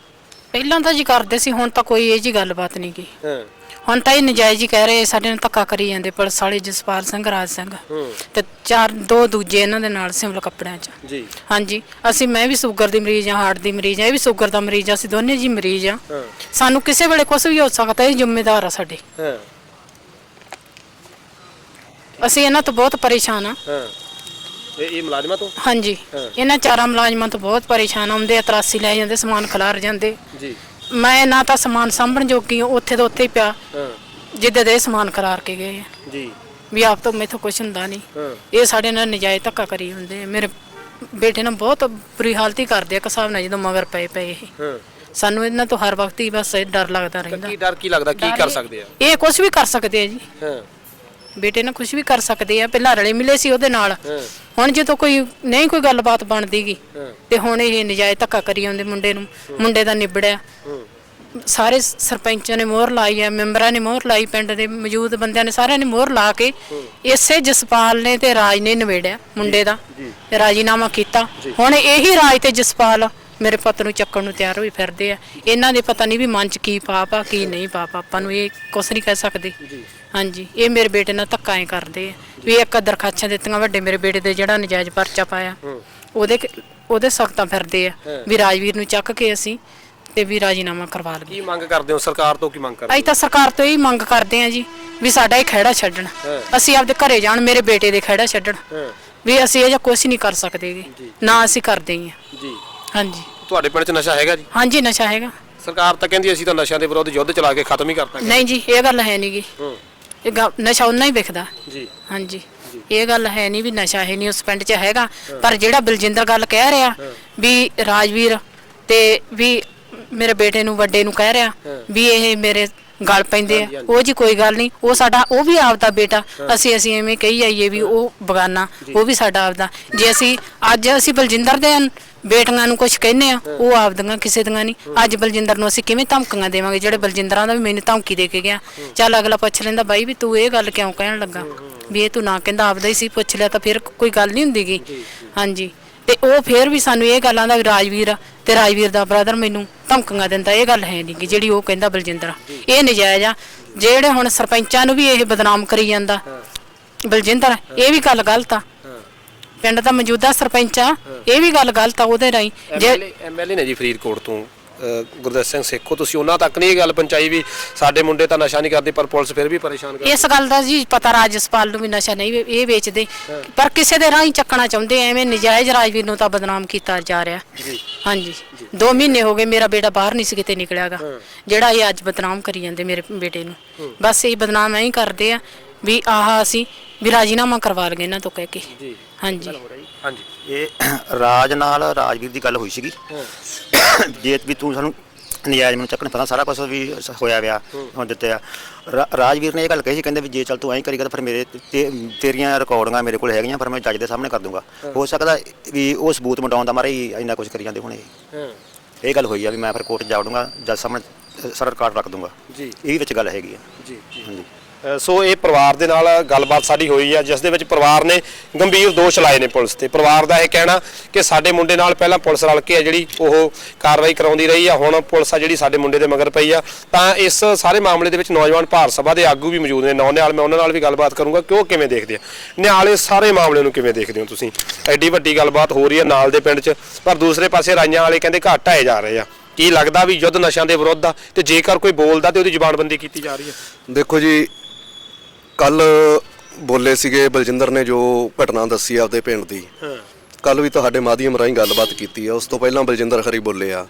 ਪਹਿਲਾਂ ਤਾਂ ਜੀ ਕਰਦੇ ਸੀ ਹੁਣ ਤਾਂ ਕੋਈ ਇਹ ਜੀ ਗੱਲਬਾਤ ਨਹੀਂ ਕੀ ਹਾਂ। ਹੁਣ ਤਾਂ ਇਹ ਨਜਾਇਜ਼ ਹੀ ਕਹਿ ਰਹੇ ਸਾਡੇ ਨਾਲ ਧੱਕਾ ਕਰੀ ਜਾਂਦੇ ਪੁਲਿਸ ਵਾਲੇ ਜਸਪਾਲ ਸਿੰਘ ਰਾਜ ਸਿੰਘ। ਤੇ ਚਾਰ ਦੋ ਦੂਜੇ ਇਹਨਾਂ ਦੇ ਨਾਲ ਸਿਮਲ ਕੱਪੜਿਆਂ 'ਚ। ਜੀ। ਹਾਂਜੀ। ਅਸੀਂ ਮੈਂ ਵੀ ਸ਼ੂਗਰ ਦੀ ਮਰੀਜ਼ ਹਾਂ ਹਾਰਟ ਦੀ ਮਰੀਜ਼ ਹਾਂ ਇਹ ਵੀ ਸ਼ੂਗਰ ਦਾ ਮਰੀਜ਼ ਆ ਅਸੀਂ ਦੋਨੇ ਜੀ ਮਰੀਜ਼ ਆ ਹਾਂ। ਸਾਨੂੰ ਕਿਸੇ ਵੇਲੇ ਕੁਝ ਵੀ ਹੋ ਸਕਦਾ ਇਹ ਜ਼ਿੰਮੇਦਾਰ ਆ ਸਾਡੇ। ਹਾਂ। ਅਸੀਂ ਇਹਨਾਂ ਤੋਂ ਬਹੁਤ ਪਰੇਸ਼ਾਨ ਆ ਹਾਂ। ਇਹ ਇਹ ਮੁਲਾਜ਼ਮਾਂ ਤੋਂ? ਹਾਂਜੀ। ਇਹਨਾਂ ਚਾਰਾਂ ਮੁਲਾਜ਼ਮਾਂ ਤੋਂ ਬਹੁਤ ਪਰੇਸ਼ਾਨ ਆਉਂਦੇ ਆ ਤਰਾਸੀ ਲੈ ਜਾਂਦੇ ਸਮਾਨ ਖਿਲਾਰ ਜਾਂਦੇ। ਜੀ। ਮੈਂ ਨਾ ਤਾਂ ਸਮਾਨ ਸਾਂਭਣ ਜੋਗੀ ਹਾਂ, ਉੱਥੇ ਤੋਂ ਉੱਥੇ ਹੀ ਪਿਆ। ਹਾਂ। ਜਿੱਦੇ ਦੇ ਇਹ ਸਮਾਨ ਖਿਲਾਰ ਕੇ ਗਏ ਆ। ਜੀ। ਵੀ ਆਪ ਤੋਂ ਮੈਥੋਂ ਕੁਝ ਹੁੰਦਾ ਨਹੀਂ। ਹਾਂ। ਇਹ ਸਾਡੇ ਨਾਲ ਨਜਾਇਜ਼ ਧੱਕਾ ਕਰੀ ਹੁੰਦੇ ਆ। ਮੇਰੇ ਬੇਟੇ ਨਾਲ ਬਹੁਤ ਬੁਰੀ ਹਾਲਤ ਹੀ ਕਰਦੇ ਆ ਕਸਾਬ ਨਾਲ ਜਦੋਂ ਮਗਰ ਪਏ ਪਏ ਇਹ। ਹਾਂ। ਸਾਨੂੰ ਇਹਨਾਂ ਤੋਂ ਹਰ ਵਕਤ ਹੀ ਬਸ ਇਹ ਡਰ ਲੱਗਦਾ ਰਹਿੰਦਾ। ਕੀ ਡਰ ਕੀ ਲੱਗਦਾ? ਕੀ ਕਰ ਸਕਦੇ ਆ? ਇਹ ਕੁਝ ਵੀ ਕਰ ਸਕਦੇ ਆ ਜੀ। ਹਾਂ। ਬੇਟੇ ਨਾਲ ਕੁਝ ਵੀ ਕਰ ਸਕਦੇ ਆ ਪਹਿਲਾਂ ਰਲੇ ਮਿਲੇ ਸੀ ਉਹਦੇ ਨਾਲ। ਹੁਣ ਜਦੋਂ ਕੋਈ ਨਹੀਂ ਕੋਈ ਗੱਲਬਾਤ ਬਣਦੀਗੀ ਤੇ ਹੁਣ ਇਹ ਨਜਾਇਜ਼ ਧੱਕਾ ਕਰੀ ਜਾਂਦੇ ਮੁੰਡੇ ਨੂੰ ਮੁੰਡੇ ਦਾ ਨਿਬੜਿਆ। ਸਾਰੇ ਸਰਪੰਚਾਂ ਨੇ ਮੋਹਰ ਲਾਈ ਹੈ ਮੈਂਬਰਾਂ ਨੇ ਮੋਹਰ ਲਾਈ ਪਿੰਡ ਦੇ ਮੌਜੂਦ ਬੰਦਿਆਂ ਨੇ ਸਾਰਿਆਂ ਨੇ ਮੋਹਰ ਲਾ ਕੇ ਇਸੇ ਜਸਪਾਲ ਨੇ ਤੇ ਰਾਜ ਨੇ ਨਿਬੇੜਿਆ ਮੁੰਡੇ ਦਾ ਤੇ ਰਾਜੀਨਾਮਾ ਕੀਤਾ। ਹੁਣ ਇਹੀ ਰਾਜ ਤੇ ਜਸਪਾਲ ਮੇਰੇ ਪੁੱਤ ਨੂੰ ਚੱਕਣ ਨੂੰ ਤਿਆਰ ਹੋਈ ਫਿਰਦੇ ਆ। ਇਹਨਾਂ ਦੇ ਪਤਾ ਨਹੀਂ ਵੀ ਮਨ ਚ ਕੀ ਪਾਪ ਆ ਕੀ ਨਹੀਂ ਪਾਪ। ਆਪਾਂ ਨੂੰ ਇਹ ਕੁਛ ਨਹੀਂ ਕਹਿ ਸਕਦੇ। ਹਾਂਜੀ ਇਹ ਮੇਰੇ ਬੇਟੇ ਨਾਲ ਧੱਕਾ ਐ ਕਰਦੇ ਆ ਵੀ ਇੱਕ ਦਰਖਾਸਤਾਂ ਦਿੱਤੀਆਂ ਵੱਡੇ ਮੇਰੇ ਬੇਟੇ ਦੇ ਜਿਹੜਾ ਨਜਾਇਜ਼ ਪਰਚਾ ਪਾਇਆ। ਉਹਦੇ ਉਹਦੇ ਸਖਤਾਂ ਫਿਰਦੇ ਆ ਵੀ ਰਾਜਵੀਰ ਨੂੰ ਚੱਕ ਕੇ ਅਸੀਂ ਤੇ ਵੀ ਰਾਜੀਨਾਮਾ ਕਰਵਾ ਲਈਏ। ਕੀ ਮੰਗ ਕਰਦੇ ਹੋ? ਸਰਕਾਰ ਤੋਂ ਕੀ ਮੰਗ ਕਰਦੇ ਅਸੀਂ ਤਾਂ ਸਰਕਾਰ ਤੋਂ ਇਹ ਮੰਗ ਕਰਦੇ ਆ ਜੀ ਵੀ ਸਾਡਾ ਇਹ ਖਹਿੜਾ ਛੱਡਣ। ਅਸੀਂ ਆਪਦੇ ਘਰੇ ਜਾਣ ਮੇਰੇ ਬੇਟੇ ਦੇ ਖਹਿੜਾ ਛੱਡਣ। ਵੀ ਅਸੀਂ ਇਹ ਜਿਹਾ ਕੁਝ ਨਹੀਂ ਕਰ ਸਕਦੇਗੇ ਨਾ ਅਸੀਂ ਕਰਦੇ ਹੀ। ਆ ਜੀ। ਹਾਂਜੀ। ਤੁਹਾਡੇ ਪਿੰਡ 'ਚ ਨਸ਼ਾ ਹੈਗਾ ਜੀ? ਹਾਂਜੀ ਨਸ਼ਾ ਹੈਗਾ। ਸਰਕਾਰ ਤਾਂ ਕਹਿੰਦੀ ਅਸੀਂ ਤਾਂ ਨਸ਼ਿਆਂ ਦੇ ਵਿਰੁੱਧ ਯੁੱਧ ਚਲਾ ਕੇ ਖਤਮ ਹੀ ਕਰਤਾ ਨਹੀਂ ਜੀ ਇਹ ਗੱਲ ਹੈ ਨਹੀਂਗੀ ਇਹ ਗ- ਨਸ਼ਾ ਉਹਨਾਂ ਹੀ ਵਿਕਦਾ ਜੀ। ਹਾਂਜੀ। ਇਹ ਗੱਲ ਹੈ ਨਹੀਂ ਵੀ ਨਸ਼ਾ ਹੈ ਨਹੀਂ ਉਸ ਪਿੰਡ 'ਚ ਹੈਗਾ। ਪਰ ਜਿਹੜਾ ਬਲਜਿੰਦਰ ਗੱਲ ਕਹਿ ਰਿਹਾ ਵੀ ਰਾਜਵੀਰ ਤੇ ਵੀ ਮੇਰੇ ਬੇਟੇ ਨੂੰ ਵੱਡੇ ਨੂੰ ਕਹਿ ਰਿਹਾ ਵੀ ਇਹ ਮੇਰੇ ਗੱਲ ਪੈਂਦੇ ਆ। ਉਹ ਜੀ ਕੋਈ ਗੱਲ ਨਹੀਂ। ਉਹ ਸਾਡਾ ਉਹ ਵੀ ਆਪਦਾ ਬੇਟਾ। ਅਸੀਂ ਅਸੀਂ ਐਵੇਂ ਕਹੀ ਜਾਈਏ ਵੀ ਉਹ ਬਗਾਨਾ। ਉਹ ਵੀ ਸਾਡਾ ਆਪਦਾ। ਜੇ ਅਸੀਂ ਅੱਜ ਅਸੀਂ ਬਲਜਿੰਦਰ ਦੇ ਬੇਟੀਆਂ ਨੂੰ ਕੁਝ ਕਹਿੰਨੇ ਆ ਉਹ ਆਪਦੀਆਂ ਕਿਸੇ ਦੀਆਂ ਨਹੀਂ। ਅੱਜ ਬਲਜਿੰਦਰ ਨੂੰ ਅਸੀਂ ਕਿਵੇਂ ਧਮਕੀਆਂ ਦੇਵਾਂਗੇ? ਜਿਹੜੇ ਬਲਜਿੰਦਰਾਂ ਦਾ ਵੀ ਮੈਨੂੰ ਧਮਕੀ ਦੇ ਕੇ ਗਿਆ। ਚੱਲ ਅਗਲਾ ਪੁੱਛ ਲੈਂਦਾ ਬਾਈ ਵੀ ਤੂੰ ਇਹ ਗੱਲ ਕਿਉਂ ਕਹਿਣ ਲੱਗਾ? ਵੀ ਇਹ ਤੂੰ ਨਾ ਕਹਿੰਦਾ ਆਪਦਾ ਹੀ ਸੀ ਪੁੱਛ ਲਿਆ ਤਾਂ ਫਿਰ ਕੋਈ ਗੱਲ ਨਹੀਂ ਹੁੰਦੀਗੀ। ਹਾਂਜੀ। ਤੇ ਉਹ ਫਿਰ ਵੀ ਸਾਨੂੰ ਇਹ ਗੱਲਾਂ ਦਾ ਵੀ ਰਾਜਵੀਰ ਆ ਤੇ ਰਾਜਵੀਰ ਦਾ ਬ੍ਰਦਰ ਮੈਨੂੰ ਧਮਕੀਆਂ ਦਿੰਦਾ, ਇਹ ਗੱਲ ਹੈ ਨਹੀਂ ਕਿ ਜਿਹੜੀ ਉਹ ਕਹਿੰਦਾ ਬਲਜਿੰਦਰ। ਇਹ ਨਜਾਇਜ਼ ਆ, ਜਿਹੜੇ ਹੁਣ ਸਰਪੰਚਾਂ ਨੂੰ ਵੀ ਇਹ ਬਦਨਾਮ ਕਰੀ ਜਾਂਦਾ, ਬਲਜਿੰਦਰ, ਇਹ ਵੀ ਗੱਲ ਗਲਤ ਆ। ਪਿੰਡ ਦਾ ਮੌਜੂਦਾ ਸਰਪੰਚ ਆ, ਇਹ ਵੀ ਗੱਲ ਗਲਤ ਆ ਉਹਦੇ ਰਾਹੀਂ। ਐਮਐਲਏ ਨੇ ਜੀ ਫਰੀਦਕੋਟ ਤੋਂ ਅਹ, ਗੁਰਦੇਵ ਸਿੰਘ ਸੇਖੋ ਤੁਸੀਂ ਉਹਨਾਂ ਤੱਕ ਨਹੀਂ ਇਹ ਗੱਲ ਪਹੁੰਚਾਈ ਵੀ ਸਾਡੇ ਮੁੰਡੇ ਤਾਂ ਨਸ਼ਾ ਨਹੀਂ ਕਰਦੇ ਪਰ ਪੁਲਿਸ ਫਿਰ ਵੀ ਪਰੇਸ਼ਾਨ ਕਰਦੀ ਇਸ ਗੱਲ ਦਾ ਜੀ ਪਤਾ ਰਾਜਸਪਾਲ ਨੂੰ ਵੀ ਨਸ਼ਾ ਨਹੀਂ ਵੇ- ਇਹ ਵੇਚਦੇ। ਪਰ ਕਿਸੇ ਦੇ ਰਾਹੀਂ ਚੱਕਣਾ ਚਾਹੁੰਦੇ ਐਵੇਂ ਨਜਾਇਜ਼ ਰਾਜਵੀਰ ਨੂੰ ਤਾਂ ਬਦਨਾਮ ਕੀਤਾ ਜਾ ਰਿਹਾ। ਹਾਂਜੀ। 2 ਮਹੀਨੇ ਹੋ ਗਏ ਮੇਰਾ ਬੇਟਾ ਬਾਹਰ ਨਹੀਂ ਸੀ ਕਿਤੇ ਨਿਕਲਿਆਗਾ। ਜਿਹੜਾ ਇਹ ਅੱਜ ਬਦਨਾਮ ਕਰੀ ਜਾਂਦੇ ਮੇਰੇ ਬੇਟੇ ਨੂੰ। ਬਸ ਇਹ ਬਦਨਾਮ ਐਂ ਹੀ ਕਰਦੇ ਆ ਵੀ ਆਹ ਅਸੀਂ ਵੀ ਰਾਜੀਨਾਮਾ ਕਰਵਾ ਲਗੇ ਇਹਨਾਂ ਤੋਂ ਕਹਿ ਕੇ। ਹਾਂਜੀ। ਹਾਂਜੀ। ਇਹ ਰਾਜ ਨਾਲ ਰਾਜਵੀਰ ਦੀ ਗੱਲ ਹੋਈ ਸੀਗੀ। ਜੇ ਵੀ ਤੂੰ ਸਾਨੂੰ ਨਜਾਇਜ਼ ਮੈਨੂੰ ਚੱਕਣ ਪਤਾ ਸਾਰਾ ਕੁਝ ਵੀ ਹੋਇਆ ਵਿਆ ਹੁਣ ਦਿੱਤੇ ਆ ਰਾਜਵੀਰ ਨੇ ਇਹ ਗੱਲ ਕਹੀ ਸੀ ਕਹਿੰਦੇ ਵੀ ਜੇ ਚੱਲ ਤੂੰ ਐਂ ਕਰੇਗਾ ਤਾਂ ਫਿਰ ਮੇਰੇ ਤੇ- ਤੇਰੀਆਂ ਰਿਕਾਰਡਿੰਗਾਂ ਮੇਰੇ ਕੋਲ ਹੈਗੀਆਂ ਪਰ ਮੈਂ ਜੱਜ ਦੇ ਸਾਹਮਣੇ ਕਰ ਦੂੰਗਾ। ਹੋ। ਸਕਦਾ ਵੀ ਉਹ ਸਬੂਤ ਮਟਾਉਣ ਦਾ ਮਾਰੇ ਹੀ ਇੰਨਾ ਕੁਝ ਕਰੀ ਜਾਂਦੇ ਹੋਣੇ। ਇਹ ਗੱਲ ਹੋਈ ਆ ਵੀ ਮੈਂ ਫਿਰ ਕੋਰਟ ਜਾਊਂਗਾ ਜੱਜ ਸਾਹਮਣੇ ਸਾਰਾ ਰਿਕਾਰਡ ਰੱਖ ਦੂੰਗਾ। ਜੀ। ਇਹ ਵਿੱਚ ਗੱਲ ਹੈਗੀ ਆ। ਜੀ ਹਾਂਜੀ। ਅ, ਸੋ ਇਹ ਪਰਿਵਾਰ ਦੇ ਨਾਲ ਗੱਲਬਾਤ ਸਾਡੀ ਹੋਈ ਆ ਜਿਸ ਦੇ ਵਿੱਚ ਪਰਿਵਾਰ ਨੇ ਗੰਭੀਰ ਦੋਸ਼ ਲਾਏ ਨੇ ਪੁਲਿਸ ਤੇ। ਪਰਿਵਾਰ ਦਾ ਇਹ ਕਹਿਣਾ ਕਿ ਸਾਡੇ ਮੁੰਡੇ ਨਾਲ ਪਹਿਲਾਂ ਪੁਲਿਸ ਰਲ ਕੇ ਆ ਜਿਹੜੀ ਉਹ ਕਾਰਵਾਈ ਕਰਾਉਂਦੀ ਰਹੀ ਆ, ਹੁਣ ਪੁਲਿਸ ਆ ਜਿਹੜੀ ਸਾਡੇ ਮੁੰਡੇ ਦੇ ਮਗਰ ਪਈ ਆ। ਤਾਂ ਇਸ ਸਾਰੇ ਮਾਮਲੇ ਦੇ ਵਿੱਚ ਨੌਜਵਾਨ ਭਾਰਤ ਸਭਾ ਦੇ ਆਗੂ ਵੀ ਮੌਜੂਦ ਨੇ। ਨੌ ਨਿਹਾਲ, ਮੈਂ ਉਹਨਾਂ ਨਾਲ ਵੀ ਗੱਲਬਾਤ ਕਰੂੰਗਾ ਕਿ ਉਹ ਕਿਵੇਂ ਦੇਖਦੇ ਆ। ਨਿਹਾਲ ਸਾਰੇ ਮਾਮਲੇ ਨੂੰ ਕਿਵੇਂ ਦੇਖਦੇ ਹੋ ਤੁਸੀਂ? ਐਡੀ ਵੱਡੀ ਗੱਲਬਾਤ ਹੋ ਰਹੀ ਆ ਨਾਲ ਦੇ ਪਿੰਡ 'ਚ, ਪਰ ਦੂਸਰੇ ਪਾਸੇ ਰਾਈਆਂ ਵਾਲੇ ਕਹਿੰਦੇ ਘਾਟ ਆਏ ਜਾ ਰਹੇ ਆ। ਕੀ ਲੱਗਦਾ ਵੀ ਯੁੱਧ ਨਸ਼ਿਆਂ ਦੇ ਵਿਰੁੱਧ ਆ? ਤੇ ਜੇਕਰ ਕੋਈ ਬੋਲਦਾ ਤੇ ਉਹਦੀ ਜ਼ੁਬਾਨਬੰਦੀ ਕੀਤੀ ਜਾ ਰਹੀ ਹੈ ਦੇਖੋ ਜੀ ਕੱਲ ਬੋਲੇ ਸੀਗੇ ਬਲਜਿੰਦਰ ਨੇ ਜੋ ਘਟਨਾ ਦੱਸੀ ਆ ਆਪਦੇ ਪਿੰਡ ਦੀ। ਕੱਲ ਵੀ ਤੁਹਾਡੇ ਮਾਧਿਅਮ ਰਾਹੀਂ ਗੱਲਬਾਤ ਕੀਤੀ ਆ। ਉਸ ਤੋਂ ਪਹਿਲਾਂ ਬਲਜਿੰਦਰ ਖਰੀ ਬੋਲੇ ਆ।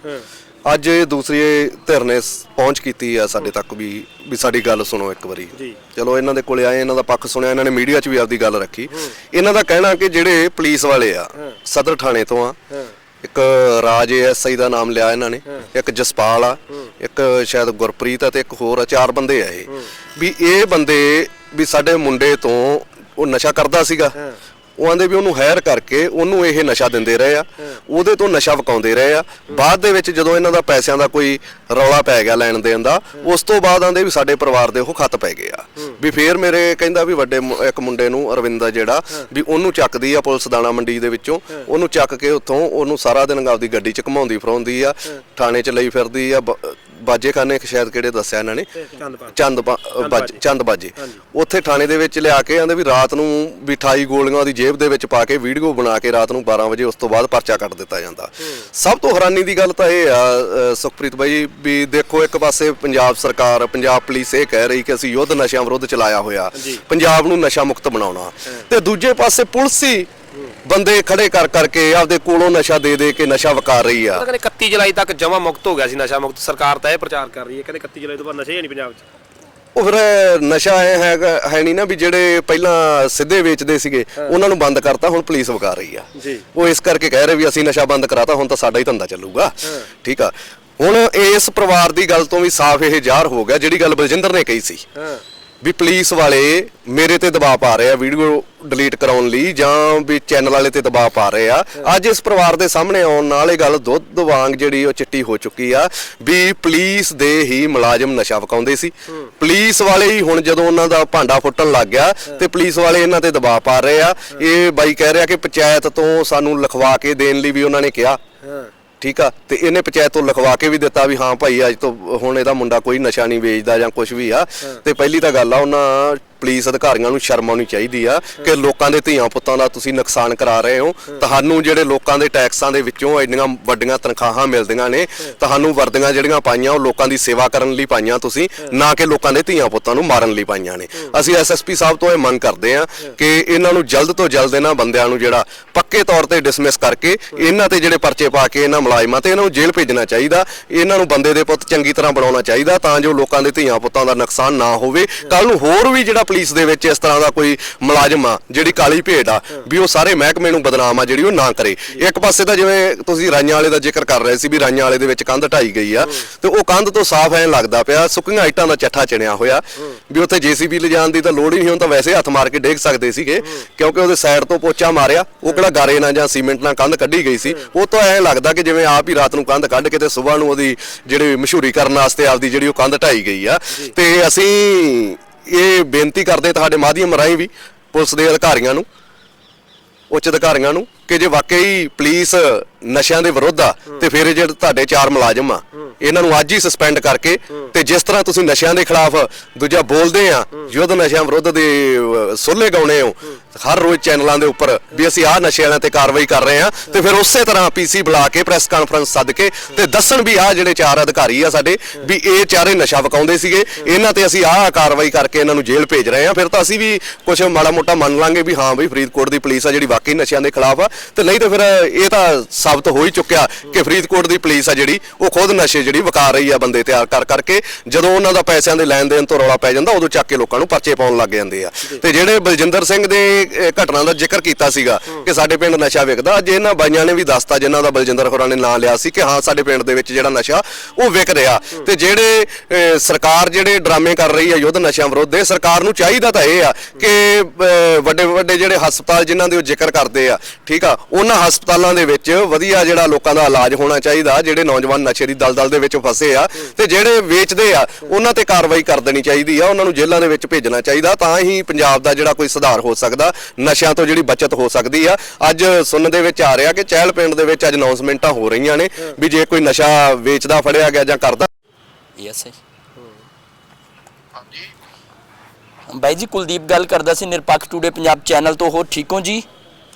ਅੱਜ ਇਹ ਦੂਸਰੀ ਧਿਰ ਨੇ ਪਹੁੰਚ ਕੀਤੀ ਆ ਸਾਡੇ ਤੱਕ ਵੀ ਵੀ ਸਾਡੀ ਗੱਲ ਸੁਣੋ ਇੱਕ ਵਾਰੀ। ਚਲੋ ਇਹਨਾਂ ਦੇ ਕੋਲੇ ਆਏ ਇਹਨਾਂ ਦਾ ਪੱਖ ਸੁਣਿਆ ਇਹਨਾਂ ਨੇ ਮੀਡੀਆ 'ਚ ਵੀ ਆਪਦੀ ਗੱਲ ਰੱਖੀ। ਇਹਨਾਂ ਦਾ ਕਹਿਣਾ ਕਿ ਜਿਹੜੇ ਪੁਲਿਸ ਵਾਲੇ ਆ ਸਦਰ ਥਾਣੇ ਤੋਂ ਆ ਇੱਕ ਰਾਜ ਐਸਆਈ ਦਾ ਨਾਮ ਲਿਆ ਇਹਨਾਂ ਨੇ ਇੱਕ ਜਸਪਾਲ ਆ ਇੱਕ ਸ਼ਾਇਦ ਗੁਰਪ੍ਰੀਤ ਆ ਤੇ ਇੱਕ ਹੋਰ ਆ ਚਾਰ ਬੰਦੇ ਆ ਇਹ। ਵੀ ਇਹ ਬੰਦੇ ਵੀ ਸਾਡੇ ਮੁੰਡੇ ਤੋਂ ਉਹ ਨਸ਼ਾ ਕਰਦਾ ਸੀਗਾ। ਉਹ ਆਂਦੇ ਵੀ ਉਹਨੂੰ ਹਾਇਰ ਕਰਕੇ ਉਹਨੂੰ ਇਹ ਨਸ਼ਾ ਦਿੰਦੇ ਰਹੇ ਆ। ਉਹਦੇ ਤੋਂ ਨਸ਼ਾ ਵਕਾਉਂਦੇ ਰਹੇ ਆ। ਬਾਅਦ ਦੇ ਵਿੱਚ ਜਦੋਂ ਇਹਨਾਂ ਦਾ ਪੈਸਿਆਂ ਦਾ ਕੋਈ ਰੌਲਾ ਪੈ ਗਿਆ ਲੈਣ ਦੇਣ ਦਾ ਉਸ ਤੋਂ ਬਾਅਦ ਆਂਦੇ ਵੀ ਸਾਡੇ ਪਰਿਵਾਰ ਦੇ ਉਹ ਖੱਤ ਪੈ ਗਏ ਆ। ਵੀ ਫੇਰ ਮੇਰੇ ਕਹਿੰਦਾ ਵੀ ਵੱਡੇ ਇੱਕ ਮੁੰਡੇ ਨੂੰ ਅਰਵਿੰਦ ਜਿਹੜਾ ਵੀ ਉਹਨੂੰ ਚੱਕਦੀ ਆ ਪੁਲਿਸ ਦਾਣਾ ਮੰਡੀ ਦੇ ਵਿੱਚੋਂ। ਉਹਨੂੰ ਚੱਕ ਕੇ ਉੱਥੋਂ ਉਹਨੂੰ ਸਾਰਾ ਦਿਨ ਆਪਦੀ ਗੱਡੀ ਚ ਘਮਾਉਂਦੀ ਫਰਾਉਂਦੀ ਆ। ਥਾਣੇ ਚ ਲਈ ਫਿਰਦੀ ਆ ਬਾਜੇ ਖਾਨੇ ਸ਼ਾਇਦ ਕਿਹੜੇ ਦੱਸਿਆ ਇਹਨਾਂ ਨੇ। ਚੰਦ ਬਾ- ਬਾਜ- ਚੰਦ ਬਾਜੇ। ਉੱਥੇ ਥਾਣੇ ਦੇ ਵਿੱਚ ਲਿਆ ਕੇ ਆਂਦੇ ਵੀ ਰਾਤ ਨੂੰ ਵੀ 28 ਗੋਲੀਆਂ ਉਹਦੀ ਜੇਬ ਦੇ ਵਿੱਚ ਪਾ ਕੇ ਵੀਡੀਓ ਬਣਾ ਕੇ ਰਾਤ ਨੂੰ 12 ਵਜੇ ਉਸ ਤੋਂ ਬਾਅਦ ਪਰਚਾ ਕੱਟ ਦਿੱਤਾ ਜਾਂਦਾ। ਸਭ ਤੋਂ ਹੈਰਾਨੀ ਦੀ ਗੱਲ ਤਾਂ ਇਹ ਆ ਅ, ਸੁਖਪ੍ਰੀਤ ਬਾਈ ਵੀ ਦੇਖੋ ਇੱਕ ਪਾਸੇ ਪੰਜਾਬ ਸਰਕਾਰ ਪੰਜਾਬ ਪੁਲਿਸ ਇਹ ਕਹਿ ਰਹੀ ਕਿ ਅਸੀਂ ਯੁੱਧ ਨਸ਼ਿਆਂ ਵਿਰੁੱਧ ਚਲਾਇਆ ਹੋਇਆ। ਪੰਜਾਬ ਨੂੰ ਨਸ਼ਾ ਮੁਕਤ ਬਣਾਉਣਾ। ਤੇ ਦੂਜੇ ਪਾਸੇ ਪੁਲਿਸ ਹੀ ਬੰਦੇ ਖੜੇ ਕਰ ਕਰਕੇ ਆਪਦੇ ਕੋਲੋਂ ਨਸ਼ਾ ਦੇ ਦੇ ਕੇ ਨਸ਼ਾ ਵਕਾਰ ਰਹੀ ਆ। ਕਹਿੰਦੇ 31 ਜੁਲਾਈ ਤੱਕ ਜਮਾ ਮੁਕਤ ਹੋ ਗਿਆ ਸੀ ਨਸ਼ਾ ਮੁਕਤ ਸਰਕਾਰ ਤਾਂ ਇਹ ਪ੍ਰਚਾਰ ਕਰ ਰਹੀ ਹੈ ਕਹਿੰਦੇ 31 ਜੁਲਾਈ ਤੋਂ ਬਾਅਦ ਨਸ਼ਾ ਹੀ ਨਹੀਂ ਪੰਜਾਬ 'ਚ। ਉਹ ਫਿਰ ਨਸ਼ਾ ਐ ਹੈਗਾ ਹੈ ਨਹੀਂ ਨਾ ਵੀ ਜਿਹੜੇ ਪਹਿਲਾਂ ਸਿੱਧੇ ਵੇਚਦੇ ਸੀਗੇ ਉਹਨਾਂ ਨੂੰ ਬੰਦ ਕਰਤਾ ਹੁਣ ਪੁਲਿਸ ਵਕਾ ਰਹੀ ਆ। ਜੀ। ਉਹ ਇਸ ਕਰਕੇ ਕਹਿ ਰਹੇ ਵੀ ਅਸੀਂ ਨਸ਼ਾ ਬੰਦ ਕਰਾਤਾ ਹੁਣ ਤਾਂ ਸਾਡਾ ਹੀ ਧੰਦਾ ਚੱਲੂਗਾ। ਠੀਕ ਆ। ਹੁਣ ਇਸ ਪਰਿਵਾਰ ਦੀ ਗੱਲ ਤੋਂ ਵੀ ਸਾਫ਼ ਇਹ ਜ਼ਾਹਰ ਹੋ ਗਿਆ ਜਿਹੜੀ ਗੱਲ ਬਲਜਿੰਦਰ ਨੇ ਕਹੀ ਸੀ। ਵੀ ਪੁਲਿਸ ਵਾਲੇ ਮੇਰੇ ਤੇ ਦਬਾਅ ਪਾ ਰਹੇ ਆ ਵੀਡੀਓ ਡਿਲੀਟ ਕਰਾਉਣ ਲਈ ਜਾਂ ਵੀ ਚੈਨਲ ਵਾਲੇ ਤੇ ਦਬਾਅ ਪਾ ਰਹੇ ਆ। ਅੱਜ ਇਸ ਪਰਿਵਾਰ ਦੇ ਸਾਹਮਣੇ ਆਉਣ ਨਾਲ ਇਹ ਗੱਲ ਦੁੱਧ ਵਾਂਗ ਜਿਹੜੀ ਉਹ ਚਿੱਟੀ ਹੋ ਚੁੱਕੀ ਆ ਵੀ ਪੁਲਿਸ ਦੇ ਹੀ ਮੁਲਾਜ਼ਮ ਨਸ਼ਾ ਵਕਾਉਂਦੇ ਸੀ। ਪੁਲਿਸ ਵਾਲੇ ਹੀ ਹੁਣ ਜਦੋਂ ਉਹਨਾਂ ਦਾ ਭਾਂਡਾ ਫੁੱਟਣ ਲੱਗ ਗਿਆ ਤੇ ਪੁਲਿਸ ਵਾਲੇ ਇਹਨਾਂ ਤੇ ਦਬਾਅ ਪਾ ਰਹੇ ਆ। ਇਹ ਬਾਈ ਕਹਿ ਰਿਹਾ ਕਿ ਪੰਚਾਇਤ ਤੋਂ ਸਾਨੂੰ ਲਿਖਵਾ ਕੇ ਦੇਣ ਲਈ ਵੀ ਉਹਨਾਂ ਨੇ ਕਿਹਾ। ਠੀਕ ਆ? ਤੇ ਇਹਨੇ ਪੰਚਾਇਤ ਤੋਂ ਲਿਖਵਾ ਕੇ ਵੀ ਦਿੱਤਾ ਵੀ ਹਾਂ ਭਾਈ ਅੱਜ ਤੋਂ ਹੁਣ ਇਹਦਾ ਮੁੰਡਾ ਕੋਈ ਨਸ਼ਾ ਨਹੀਂ ਵੇਚਦਾ ਜਾਂ ਕੁਝ ਵੀ ਆ। ਤੇ ਪਹਿਲੀ ਤਾਂ ਗੱਲ ਆ ਉਹਨਾਂ ਪੁਲਿਸ ਅਧਿਕਾਰੀਆਂ ਨੂੰ ਸ਼ਰਮ ਆਉਣੀ ਚਾਹੀਦੀ ਆ ਕਿ ਲੋਕਾਂ ਦੇ ਧੀਆਂ ਪੁੱਤਾਂ ਦਾ ਤੁਸੀਂ ਨੁਕਸਾਨ ਕਰਾ ਰਹੇ ਹੋ। ਤੁਹਾਨੂੰ ਜਿਹੜੇ ਲੋਕਾਂ ਦੇ ਟੈਕਸਾਂ ਦੇ ਵਿੱਚੋਂ ਇੰਨੀਆਂ ਵੱਡੀਆਂ ਤਨਖਾਹਾਂ ਮਿਲਦੀਆਂ ਨੇ, ਤੁਹਾਨੂੰ ਵਰਦੀਆਂ ਜਿਹੜੀਆਂ ਪਾਈਆਂ, ਉਹ ਲੋਕਾਂ ਦੀ ਸੇਵਾ ਕਰਨ ਲਈ ਪਾਈਆਂ ਤੁਸੀਂ, ਨਾ ਕਿ ਲੋਕਾਂ ਦੇ ਧੀਆਂ ਪੁੱਤਾਂ ਨੂੰ ਮਾਰਨ ਲਈ ਪਾਈਆਂ ਨੇ। ਅਸੀਂ ਐਸਐਸਪੀ ਸਾਹਿਬ ਤੋਂ ਇਹ ਮੰਗ ਕਰਦੇ ਆ ਕਿ ਇਹਨਾਂ ਨੂੰ ਜਲਦ ਤੋਂ ਜਲਦ ਇਹਨਾਂ ਬੰਦਿਆਂ ਨੂੰ ਜਿਹੜਾ ਪੱਕੇ ਤੌਰ ਤੇ ਡਿਸਮਿਸ ਕਰਕੇ ਇਹਨਾਂ ਤੇ ਜਿਹੜੇ ਪਰਚੇ ਪਾ ਕੇ ਇਹਨਾਂ ਮੁਲਾਜ਼ਮਾਂ ਤੇ ਇਹਨਾਂ ਨੂੰ ਜੇਲ੍ਹ ਭੇਜਣਾ ਚਾਹੀਦਾ, ਇਹਨਾਂ ਨੂੰ ਬੰਦੇ ਦੇ ਪੁੱਤ ਚੰਗੀ ਤਰ੍ਹਾਂ ਬਣਾਉਣਾ ਚਾਹੀਦਾ ਤਾਂ ਜੋ ਲੋਕਾਂ ਦੇ ਧੀਆਂ ਪੁੱਤਾਂ ਦਾ ਨੁਕਸਾਨ ਨਾ ਹੋਵੇ। ਕੱਲ ਨੂੰ ਹੋਰ ਵੀ ਜਿਹੜਾ ਪੁਲਿਸ ਦੇ ਵਿੱਚ ਇਸ ਤਰ੍ਹਾਂ ਦਾ ਕੋਈ ਮੁਲਾਜ਼ਮ ਆ, ਜਿਹੜੀ ਕਾਲੀ ਭੇਡ ਆ, ਵੀ ਉਹ ਸਾਰੇ ਮਹਿਕਮੇ ਨੂੰ ਬਦਨਾਮ ਆ, ਜਿਹੜੀ ਉਹ ਨਾ ਕਰੇ। ਇੱਕ ਪਾਸੇ ਤਾਂ ਜਿਵੇਂ ਤੁਸੀਂ ਰਾਈਆਂ ਵਾਲੇ ਦਾ ਜ਼ਿਕਰ ਕਰ ਰਹੇ ਸੀ ਵੀ ਰਾਈਆਂ ਵਾਲੇ ਦੇ ਵਿੱਚ ਕੰਧ ਢਾਈ ਗਈ ਆ, ਤੇ ਉਹ ਕੰਧ ਤੋਂ ਸਾਫ਼ ਐਂ ਲੱਗਦਾ ਪਿਆ, ਸੁੱਕੀਆਂ ਇੱਟਾਂ ਦਾ ਚੱਠਾ ਚਿਣਿਆ ਹੋਇਆ। ਵੀ ਉੱਥੇ ਜੀਸੀਬੀ ਲਿਜਾਣ ਦੀ ਤਾਂ ਲੋੜ ਹੀ ਨਹੀਂ, ਹੁਣ ਤਾਂ ਵੈਸੇ ਹੱਥ ਮਾਰ ਕੇ ਡੇਗ ਸਕਦੇ ਸੀਗੇ, ਕਿਉਂਕਿ ਉਹਦੇ ਸਾਈਡ ਤੋਂ ਪੋਚਾ ਮਾਰਿਆ, ਉਹ ਕਿਹੜਾ ਗਾਰੇ ਨਾਲ ਜਾਂ ਸੀਮੈਂਟ ਨਾਲ ਕੰਧ ਕੱਢੀ ਗਈ ਸੀ, ਉਹ ਤਾਂ ਐਂ ਲੱਗਦਾ ਕਿ ਜਿਵੇਂ ਆਪ ਹੀ ਰਾਤ ਨੂੰ ਕੰਧ ਕੱਢ ਕੇ ਤੇ ਸਵੇਰ ਨੂੰ ਉਹਦੀ ਜਿਹੜੀ ਮਸ਼ਹੂਰੀ ਕਰਨ ਵਾਸਤੇ ਆਪਦੀ ਜਿਹੜੀ ਉਹ ਕੰਧ ਢਾਈ ਗਈ ਆ। ਤੇ ਅਸੀਂ ਇਹ ਬੇਨਤੀ ਕਰਦੇ ਤੁਹਾਡੇ ਮਾਧਿਅਮ ਰਾਹੀਂ ਵੀ ਪੁਲਿਸ ਦੇ ਅਧਿਕਾਰੀਆਂ ਨੂੰ, ਉੱਚ ਅਧਿਕਾਰੀਆਂ ਨੂੰ, ਕਿ ਜੇ ਵਾਕਈ ਪੁਲਿਸ ਨਸ਼ਿਆਂ ਦੇ ਵਿਰੁੱਧ ਆ, ਤੇ ਫਿਰ ਇਹ ਜਿਹੜੇ ਤੁਹਾਡੇ ਚਾਰ ਮੁਲਾਜ਼ਮ ਆ ਇਹਨਾਂ ਨੂੰ ਅੱਜ ਹੀ ਸਸਪੈਂਡ ਕਰਕੇ ਤੇ ਜਿਸ ਤਰ੍ਹਾਂ ਤੁਸੀਂ ਨਸ਼ਿਆਂ ਦੇ ਖਿਲਾਫ ਦੂਜਾ ਬੋਲਦੇ ਆ, ਯੁੱਧ ਨਸ਼ਿਆਂ ਵਿਰੁੱਧ ਦੇ ਸੋਲੇ ਗਾਉਣੇ ਹੋ, ਹਰ ਰੋਜ਼ ਚੈਨਲਾਂ ਦੇ ਉੱਪਰ ਵੀ ਅਸੀਂ ਆਹ ਨਸ਼ਿਆਂ ਤੇ ਕਾਰਵਾਈ ਕਰ ਰਹੇ ਆ ਤੇ ਫਿਰ ਉਸੇ ਤਰ੍ਹਾਂ ਪੀਸੀ ਬੁਲਾ ਕੇ ਪ੍ਰੈਸ ਕਾਨਫਰੰਸ ਸੱਦ ਕੇ ਤੇ ਦੱਸਣ ਵੀ ਆਹ ਜਿਹੜੇ ਚਾਰ ਅਧਿਕਾਰੀ ਆ ਸਾਡੇ ਵੀ ਇਹ ਚਾਰੇ ਨਸ਼ਾ ਵਕਾਉਂਦੇ ਸੀਗੇ, ਇਹਨਾਂ ਤੇ ਅਸੀਂ ਆਹ ਕਾਰਵਾਈ ਕਰਕੇ ਇਹਨਾਂ ਨੂੰ ਜੇਲ੍ਹ ਭੇਜ ਰਹੇ ਆ। ਫਿਰ ਤਾਂ ਅਸੀਂ ਵੀ ਕੁਝ ਮਾੜਾ ਮੋਟਾ ਮੰਨ ਲਾਂਗੇ ਵੀ ਹਾਂ ਬਈ ਫਰੀਦਕੋਟ ਦੀ ਪੁਲਿਸ ਆ ਜਿਹੜੀ ਵਾਕਈ ਨਸ਼ਿਆਂ ਦੇ ਖਿਲਾਫ ਆ। ਤੇ ਨਹੀਂ ਤਾਂ ਫਿਰ ਇਹ ਤਾਂ ਸਾਬਤ ਹੋ ਹੀ ਚੁੱਕਿਆ ਕਿ ਫਰੀਦਕੋਟ ਦੀ ਪੁਲਿਸ ਆ ਜਿਹੜੀ, ਉਹ ਖੁਦ ਨਸ਼ੇ ਜਿਹੜੀ ਵਕਾ ਰਹੀ ਆ ਬੰਦੇ ਤਿਆਰ ਕਰ ਕਰਕੇ ਜਦੋਂ ਉਹਨਾਂ ਦਾ ਪੈਸਿਆਂ ਦੇ ਲੈਣ ਦੇਣ ਤੋਂ ਰੌਲਾ ਪੈ ਜਾਂਦਾ ਉਦੋਂ ਚੱਕ ਕੇ ਲੋਕਾਂ ਨੂੰ ਪਰਚੇ ਪਾਉਣ ਲੱਗ ਜਾਂਦੇ ਆ। ਤੇ ਜਿਹੜੇ ਬਲਜਿੰਦਰ ਸਿੰਘ ਦੇ ਘਟਨਾ ਦਾ ਜ਼ਿਕਰ ਕੀਤਾ ਸੀਗਾ ਕਿ ਸਾਡੇ ਪਿੰਡ ਨਸ਼ਾ ਵਿਕਦਾ ਅੱਜ ਇਹਨਾਂ ਬਾਈਆਂ ਨੇ ਵੀ ਦੱਸਤਾ ਜਿਨ੍ਹਾਂ ਦਾ ਬਲਜਿੰਦਰ ਹੋਰਾਂ ਨੇ ਨਾਂ ਲਿਆ ਸੀ ਕਿ ਹਾਂ ਸਾਡੇ ਪਿੰਡ ਦੇ ਵਿੱਚ ਜਿਹੜਾ ਨਸ਼ਾ ਉਹ ਵਿਕ ਰਿਹਾ। ਤੇ ਜਿਹੜੇ ਸਰਕਾਰ ਜਿਹੜੇ ਡਰਾਮੇ ਕਰ ਰਹੀ ਹੈ ਯੁੱਧ ਨਸ਼ਿਆਂ ਵਿਰੁੱਧ ਇਹ ਸਰਕਾਰ ਨੂੰ ਚਾਹੀਦਾ ਤਾਂ ਇਹ ਆ ਕਿ ਵੱਡੇ ਵੱਡੇ ਜਿਹੜੇ ਹਸਪਤਾਲ ਜਿਨ੍ਹਾਂ ਦੇ ਉਹ ਜ਼ਿਕਰ ਕਰਦੇ ਆ ਠੀਕ ਆ ਉਹਨਾਂ ਹਸਪਤਾਲਾਂ ਦੇ ਵਿੱਚ ਵਧੀਆ ਜਿਹੜਾ ਲੋਕਾਂ ਦਾ ਇਲਾਜ ਹੋਣਾ ਚਾਹੀਦਾ ਜਿਹੜੇ ਨੌਜਵਾਨ ਨਸ਼ੇ ਦੀ ਦਲਦਲ ਦੇ ਵਿੱਚ ਫਸੇ ਆ ਤੇ ਜਿਹੜੇ ਵੇਚਦੇ ਆ ਉਹਨਾਂ ਤੇ ਕਾਰਵਾਈ ਕਰ ਦੇਣੀ ਚਾਹੀਦੀ ਆ ਉਹਨਾਂ ਨੂੰ ਜੇਲ੍ਹਾਂ ਦੇ ਵਿੱਚ ਭੇਜਣਾ ਚਾਹੀਦਾ ਤਾਂ ਹੀ ਪੰਜਾਬ ਦਾ ਜਿਹੜਾ ਕੋਈ ਸੁਧਾਰ ਹੋ ਸਕਦਾ ਨਸ਼ਿਆਂ ਤੋਂ ਜਿਹੜੀ ਬਚਤ ਹੋ ਸਕਦੀ ਆ। ਅੱਜ ਸੁਣਨ ਦੇ ਵਿੱਚ ਆ ਰਿਹਾ ਕਿ ਚਹਿਲ ਪਿੰਡ ਦੇ ਵਿੱਚ ਅੱਜ ਅਨਾਉਂਸਮੈਂਟਾਂ ਹੋ ਰਹੀਆਂ ਨੇ ਵੀ ਜੇ ਕੋਈ ਨਸ਼ਾ ਵੇਚਦਾ ਫੜਿਆ ਗਿਆ ਜਾਂ ਕਰਦਾ। ਯੈਸ ਹੈ ਬਾਈ ਜੀ ਕੁਲਦੀਪ ਗੱਲ ਕਰਦਾ ਸੀ ਨਿਰਪੱਖ ਟੂਡੇ ਪੰਜਾਬ ਚੈਨਲ ਤੋਂ ਹੋ ਠੀਕ ਹੋ ਜੀ?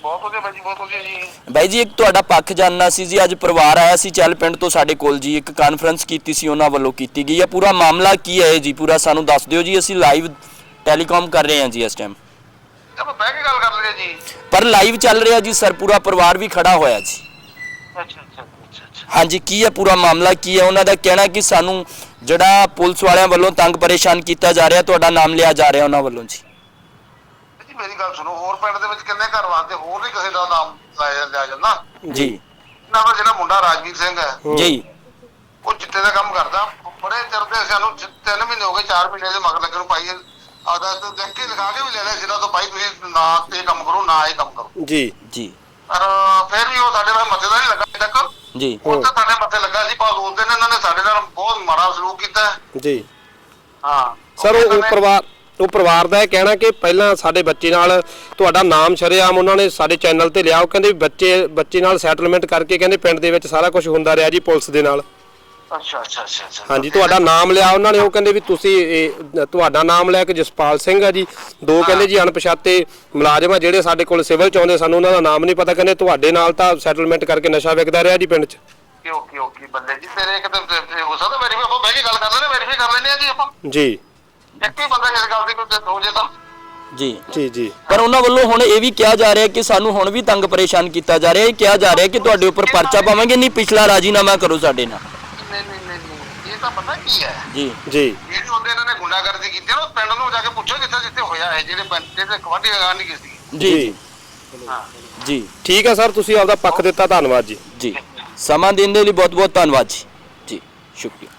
ਬਹੁਤ ਵਧੀਆ ਬਾਈ ਜੀ ਬਹੁਤ ਵਧੀਆ ਜੀ। ਬਾਈ ਜੀ ਇੱਕ ਤੁਹਾਡਾ ਪੱਖ ਜਾਨਣਾ ਸੀ ਜੀ ਅੱਜ ਪਰਿਵਾਰ ਆਇਆ ਸੀ ਚੱਲ ਪਿੰਡ ਤੋਂ ਸਾਡੇ ਕੋਲ ਜੀ ਇੱਕ ਕਾਨਫਰੰਸ ਕੀਤੀ ਸੀ ਉਹਨਾਂ ਵੱਲੋਂ ਕੀਤੀ ਗਈ ਹੈ। ਪੂਰਾ ਮਾਮਲਾ ਕੀ ਹੈ ਜੀ? ਪੂਰਾ ਸਾਨੂੰ ਦੱਸ ਦਿਓ ਜੀ ਅਸੀਂ ਲਾਈਵ ਟੈਲੀਕਾਮ ਕਰ ਰਹੇ ਹਾਂ ਜੀ ਇਸ ਟਾਈਮ ਆਪਾਂ ਬਹਿ ਕੇ ਗੱਲ ਕਰ ਲਈਏ ਜੀ। ਪਰ ਲਾਈਵ ਚੱਲ ਰਿਹਾ ਜੀ ਸਰ ਪੂਰਾ ਪਰਿਵਾਰ ਵੀ ਖੜਾ ਹੋਇਆ ਜੀ। ਅੱਛਾ ਅੱਛਾ ਅੱਛਾ ਅੱਛਾ। ਹਾਂਜੀ ਕੀ ਹੈ ਪੂਰਾ ਮਾਮਲਾ ਕੀ ਹੈ? ਉਹਨਾਂ ਦਾ ਕਹਿਣਾ ਕਿ ਸਾਨੂੰ ਜਿਹੜਾ ਪੁਲਿਸ ਵਾਲਿਆਂ ਵੱਲੋਂ ਤੰਗ ਪਰੇਸ਼ਾਨ ਕੀਤਾ ਜਾ ਰਿਹਾ ਤੁਹਾਡਾ ਨਾਮ ਲਿਆ ਜਾ ਰਿਹਾ ਉਹਨਾਂ ਵੱਲੋਂ ਜੀ। ਜੀ ਮੇਰੀ ਗੱਲ ਸੁਣੋ ਹੋਰ ਪਿੰਡ ਦੇ ਵਿੱਚ ਕਿੰਨੇ ਘਰ ਵਾਸਤੇ ਹੋਰ ਨਹੀਂ ਕਿਸੇ ਦਾ ਨਾਮ ਲਾਇਆ ਲਿਆ ਜਾਂਦਾ? ਜੀ। ਦਾ ਜਿਹੜਾ ਮੁੰਡਾ ਰਾਜਵੀਰ ਸਿੰਘ ਹੈ ਜੀ। ਉਹ ਚਿੱਟੇ ਦਾ ਕੰਮ ਕਰਦਾ। ਬੜੇ ਚਿਰ ਦੇ ਸਾਨੂੰ 3 ਮਹੀਨੇ ਹੋ ਗਏ 4 ਮਹੀਨੇ ਦੇ ਮਗਰ ਲੱਗਣ ਨੂੰ ਭਾਈ ਆਦਾ ਤੇ ਦੇਖ ਕੇ ਲਿਖਾ ਕੇ ਵੀ ਲੈ ਲਿਆ ਸਿਰਾ ਤੋਂ ਭਾਈ ਤੁਸੀਂ ਨਾ ਇਹ ਕੰਮ ਕਰੋ ਨਾ ਇਹ ਕੰਮ ਕਰੋ। ਜੀ ਜੀ। ਪਰ ਫਿਰ ਵੀ ਉਹ ਸਾਡੇ ਨਾਲ ਮੱਥੇ ਦਾ ਨਹੀਂ ਲੱਗਾ ਤੱਕ। ਜੀ। ਉਹ ਤਾਂ ਸਾਡੇ ਮੱਥੇ ਲੱਗਾ ਸੀ ਪਰ ਉਸ ਦਿਨ ਇਹਨਾਂ ਨੇ ਸਾਡੇ ਨਾਲ ਬਹੁਤ ਮਾੜਾ ਸਲੂਕ ਕੀਤਾ। ਜੀ। ਹਾਂ। ਸਰ ਉਹ ਨੇ- ਪਰਿਵਾਰ ਉਹ ਪਰਿਵਾਰ ਦਾ ਇਹ ਕਹਿਣਾ ਕਿ ਪਹਿਲਾਂ ਸਾਡੇ ਬੱਚੇ ਨਾਲ ਤੁਹਾਡਾ ਨਾਮ ਸ਼ਰੇਆਮ ਉਹਨਾਂ ਨੇ ਸਾਡੇ ਚੈਨਲ ਤੇ ਲਿਆ। ਉਹ ਕਹਿੰਦੇ ਵੀ ਬੱਚੇ ਬੱਚੇ ਨਾਲ ਸੈਟਲਮੈਂਟ ਕਰਕੇ ਕਹਿੰਦੇ ਪਿੰਡ ਦੇ ਵਿੱਚ ਸਾਰਾ ਕੁਝ ਹੁੰਦਾ ਰਿਹਾ ਜੀ ਪੁਲਿਸ ਦੇ ਨਾਲ। ਅੱਛਾ ਅੱਛਾ ਅੱਛਾ ਅੱਛਾ। ਹਾਂਜੀ ਤੁਹਾਡਾ ਨਾਮ ਲਿਆ ਉਹਨਾਂ ਨੇ। ਉਹ ਕਹਿੰਦੇ ਵੀ ਤੁਸੀਂ ਇਹ ਤੁਹਾਡਾ ਨਾਮ ਲਿਆ ਕਿ ਜਸਪਾਲ ਸਿੰਘ ਆ ਜੀ। ਦੋ ਕਹਿੰਦੇ ਜੀ ਅਣਪਛਾਤੇ ਮੁਲਾਜ਼ਮ ਆ ਜਿਹੜੇ ਸਾਡੇ ਕੋਲ ਸਿਵਲ ਚ ਆਉਂਦੇ ਸਾਨੂੰ ਉਹਨਾਂ ਦਾ ਨਾਮ ਨਹੀਂ ਪਤਾ। ਕਹਿੰਦੇ ਤੁਹਾਡੇ ਨਾਲ ਤਾਂ ਸੈਟਲਮੈਂਟ ਕਰਕੇ ਨਸ਼ਾ ਵਿਕਦਾ ਰਿਹਾ ਜੀ ਪਿੰਡ 'ਚ। ਓਕੇ ਓਕੇ ਓਕੇ ਬੱਲੇ ਜੀ ਤੇਰੇ ਇੱਕ ਤਾਂ ਹੋ ਸਕਦਾ ਵੈਰੀਫਾਈ ਆਪਾਂ ਬਹਿ ਕੇ ਗੱਲ ਕਰ ਲੈਣੇ ਵੈਰੀਫਾਈ ਕਰ ਲੈਣੇ ਆ ਜੀ ਆਪਾਂ। ਜੀ। ਇੱਕ ਵੀ ਬੰਦਾ ਇਸ ਗੱਲ ਦੀ ਕੋਈ ਹੋ ਜੇ ਤਾਂ। ਜੀ। ਜੀ ਜੀ। ਪਰ ਉਹਨਾਂ ਵੱਲੋਂ ਹੁਣ ਇਹ ਵੀ ਕਿਹਾ ਜਾ ਰਿਹਾ ਕਿ ਸਾਨੂੰ ਹੁਣ ਵੀ ਤੰਗ ਪਰੇਸ਼ਾਨ ਕੀਤਾ ਜਾ ਰਿਹਾ। ਹੈ ਕਿਹਾ ਜਾ ਰਿਹਾ ਕਿ ਤੁਹਾਡੇ ਉੱਪਰ ਪਰਚਾ ਪਾਵਾਂਗੇ। ਨਹੀਂ ਪਿਛਲਾ ਰਾਜੀਨਾਮਾ ਕਰੋ ਸਾਡੇ ਨਾਲ। ਨਹੀਂ ਨਹੀਂ ਨਹੀਂ ਨਹੀਂ। ਇਹ ਤਾਂ ਪਤਾ ਕੀ ਹੈ। ਜੀ। ਜੀ। ਜਿਹੜੀ ਉਹਦੇ ਇਹਨਾਂ ਨੇ ਗੁੰਡਾਗਰਦੀ ਕੀਤੀ ਨਾ ਉਹ ਪਿੰਡ ਨੂੰ ਜਾ ਕੇ ਪੁੱਛੋ ਜਿੱਥੇ ਜਿੱਥੇ ਹੋਇਆ ਹੈ। ਜਿਹੜੇ ਪਿੰਡ ਤੇ ਕਵਾਡੀ ਲਗਾਉਣ ਨਹੀਂ ਕੀਤੀ। ਜੀ। ਜੀ। ਹਾਂ ਜੀ। ਠੀਕ ਹੈ ਸਰ ਤੁਸੀਂ ਆਪਦਾ ਪੱਖ ਦਿੱਤਾ। ਧੰਨਵਾਦ ਜੀ। ਜੀ। ਸਮਾਂ ਦੇਣ ਦੇ ਲਈ ਬਹੁਤ ਬਹੁਤ ਧੰਨਵਾਦ ਜੀ। ਜੀ ਸ਼ੁਕਰੀਆ।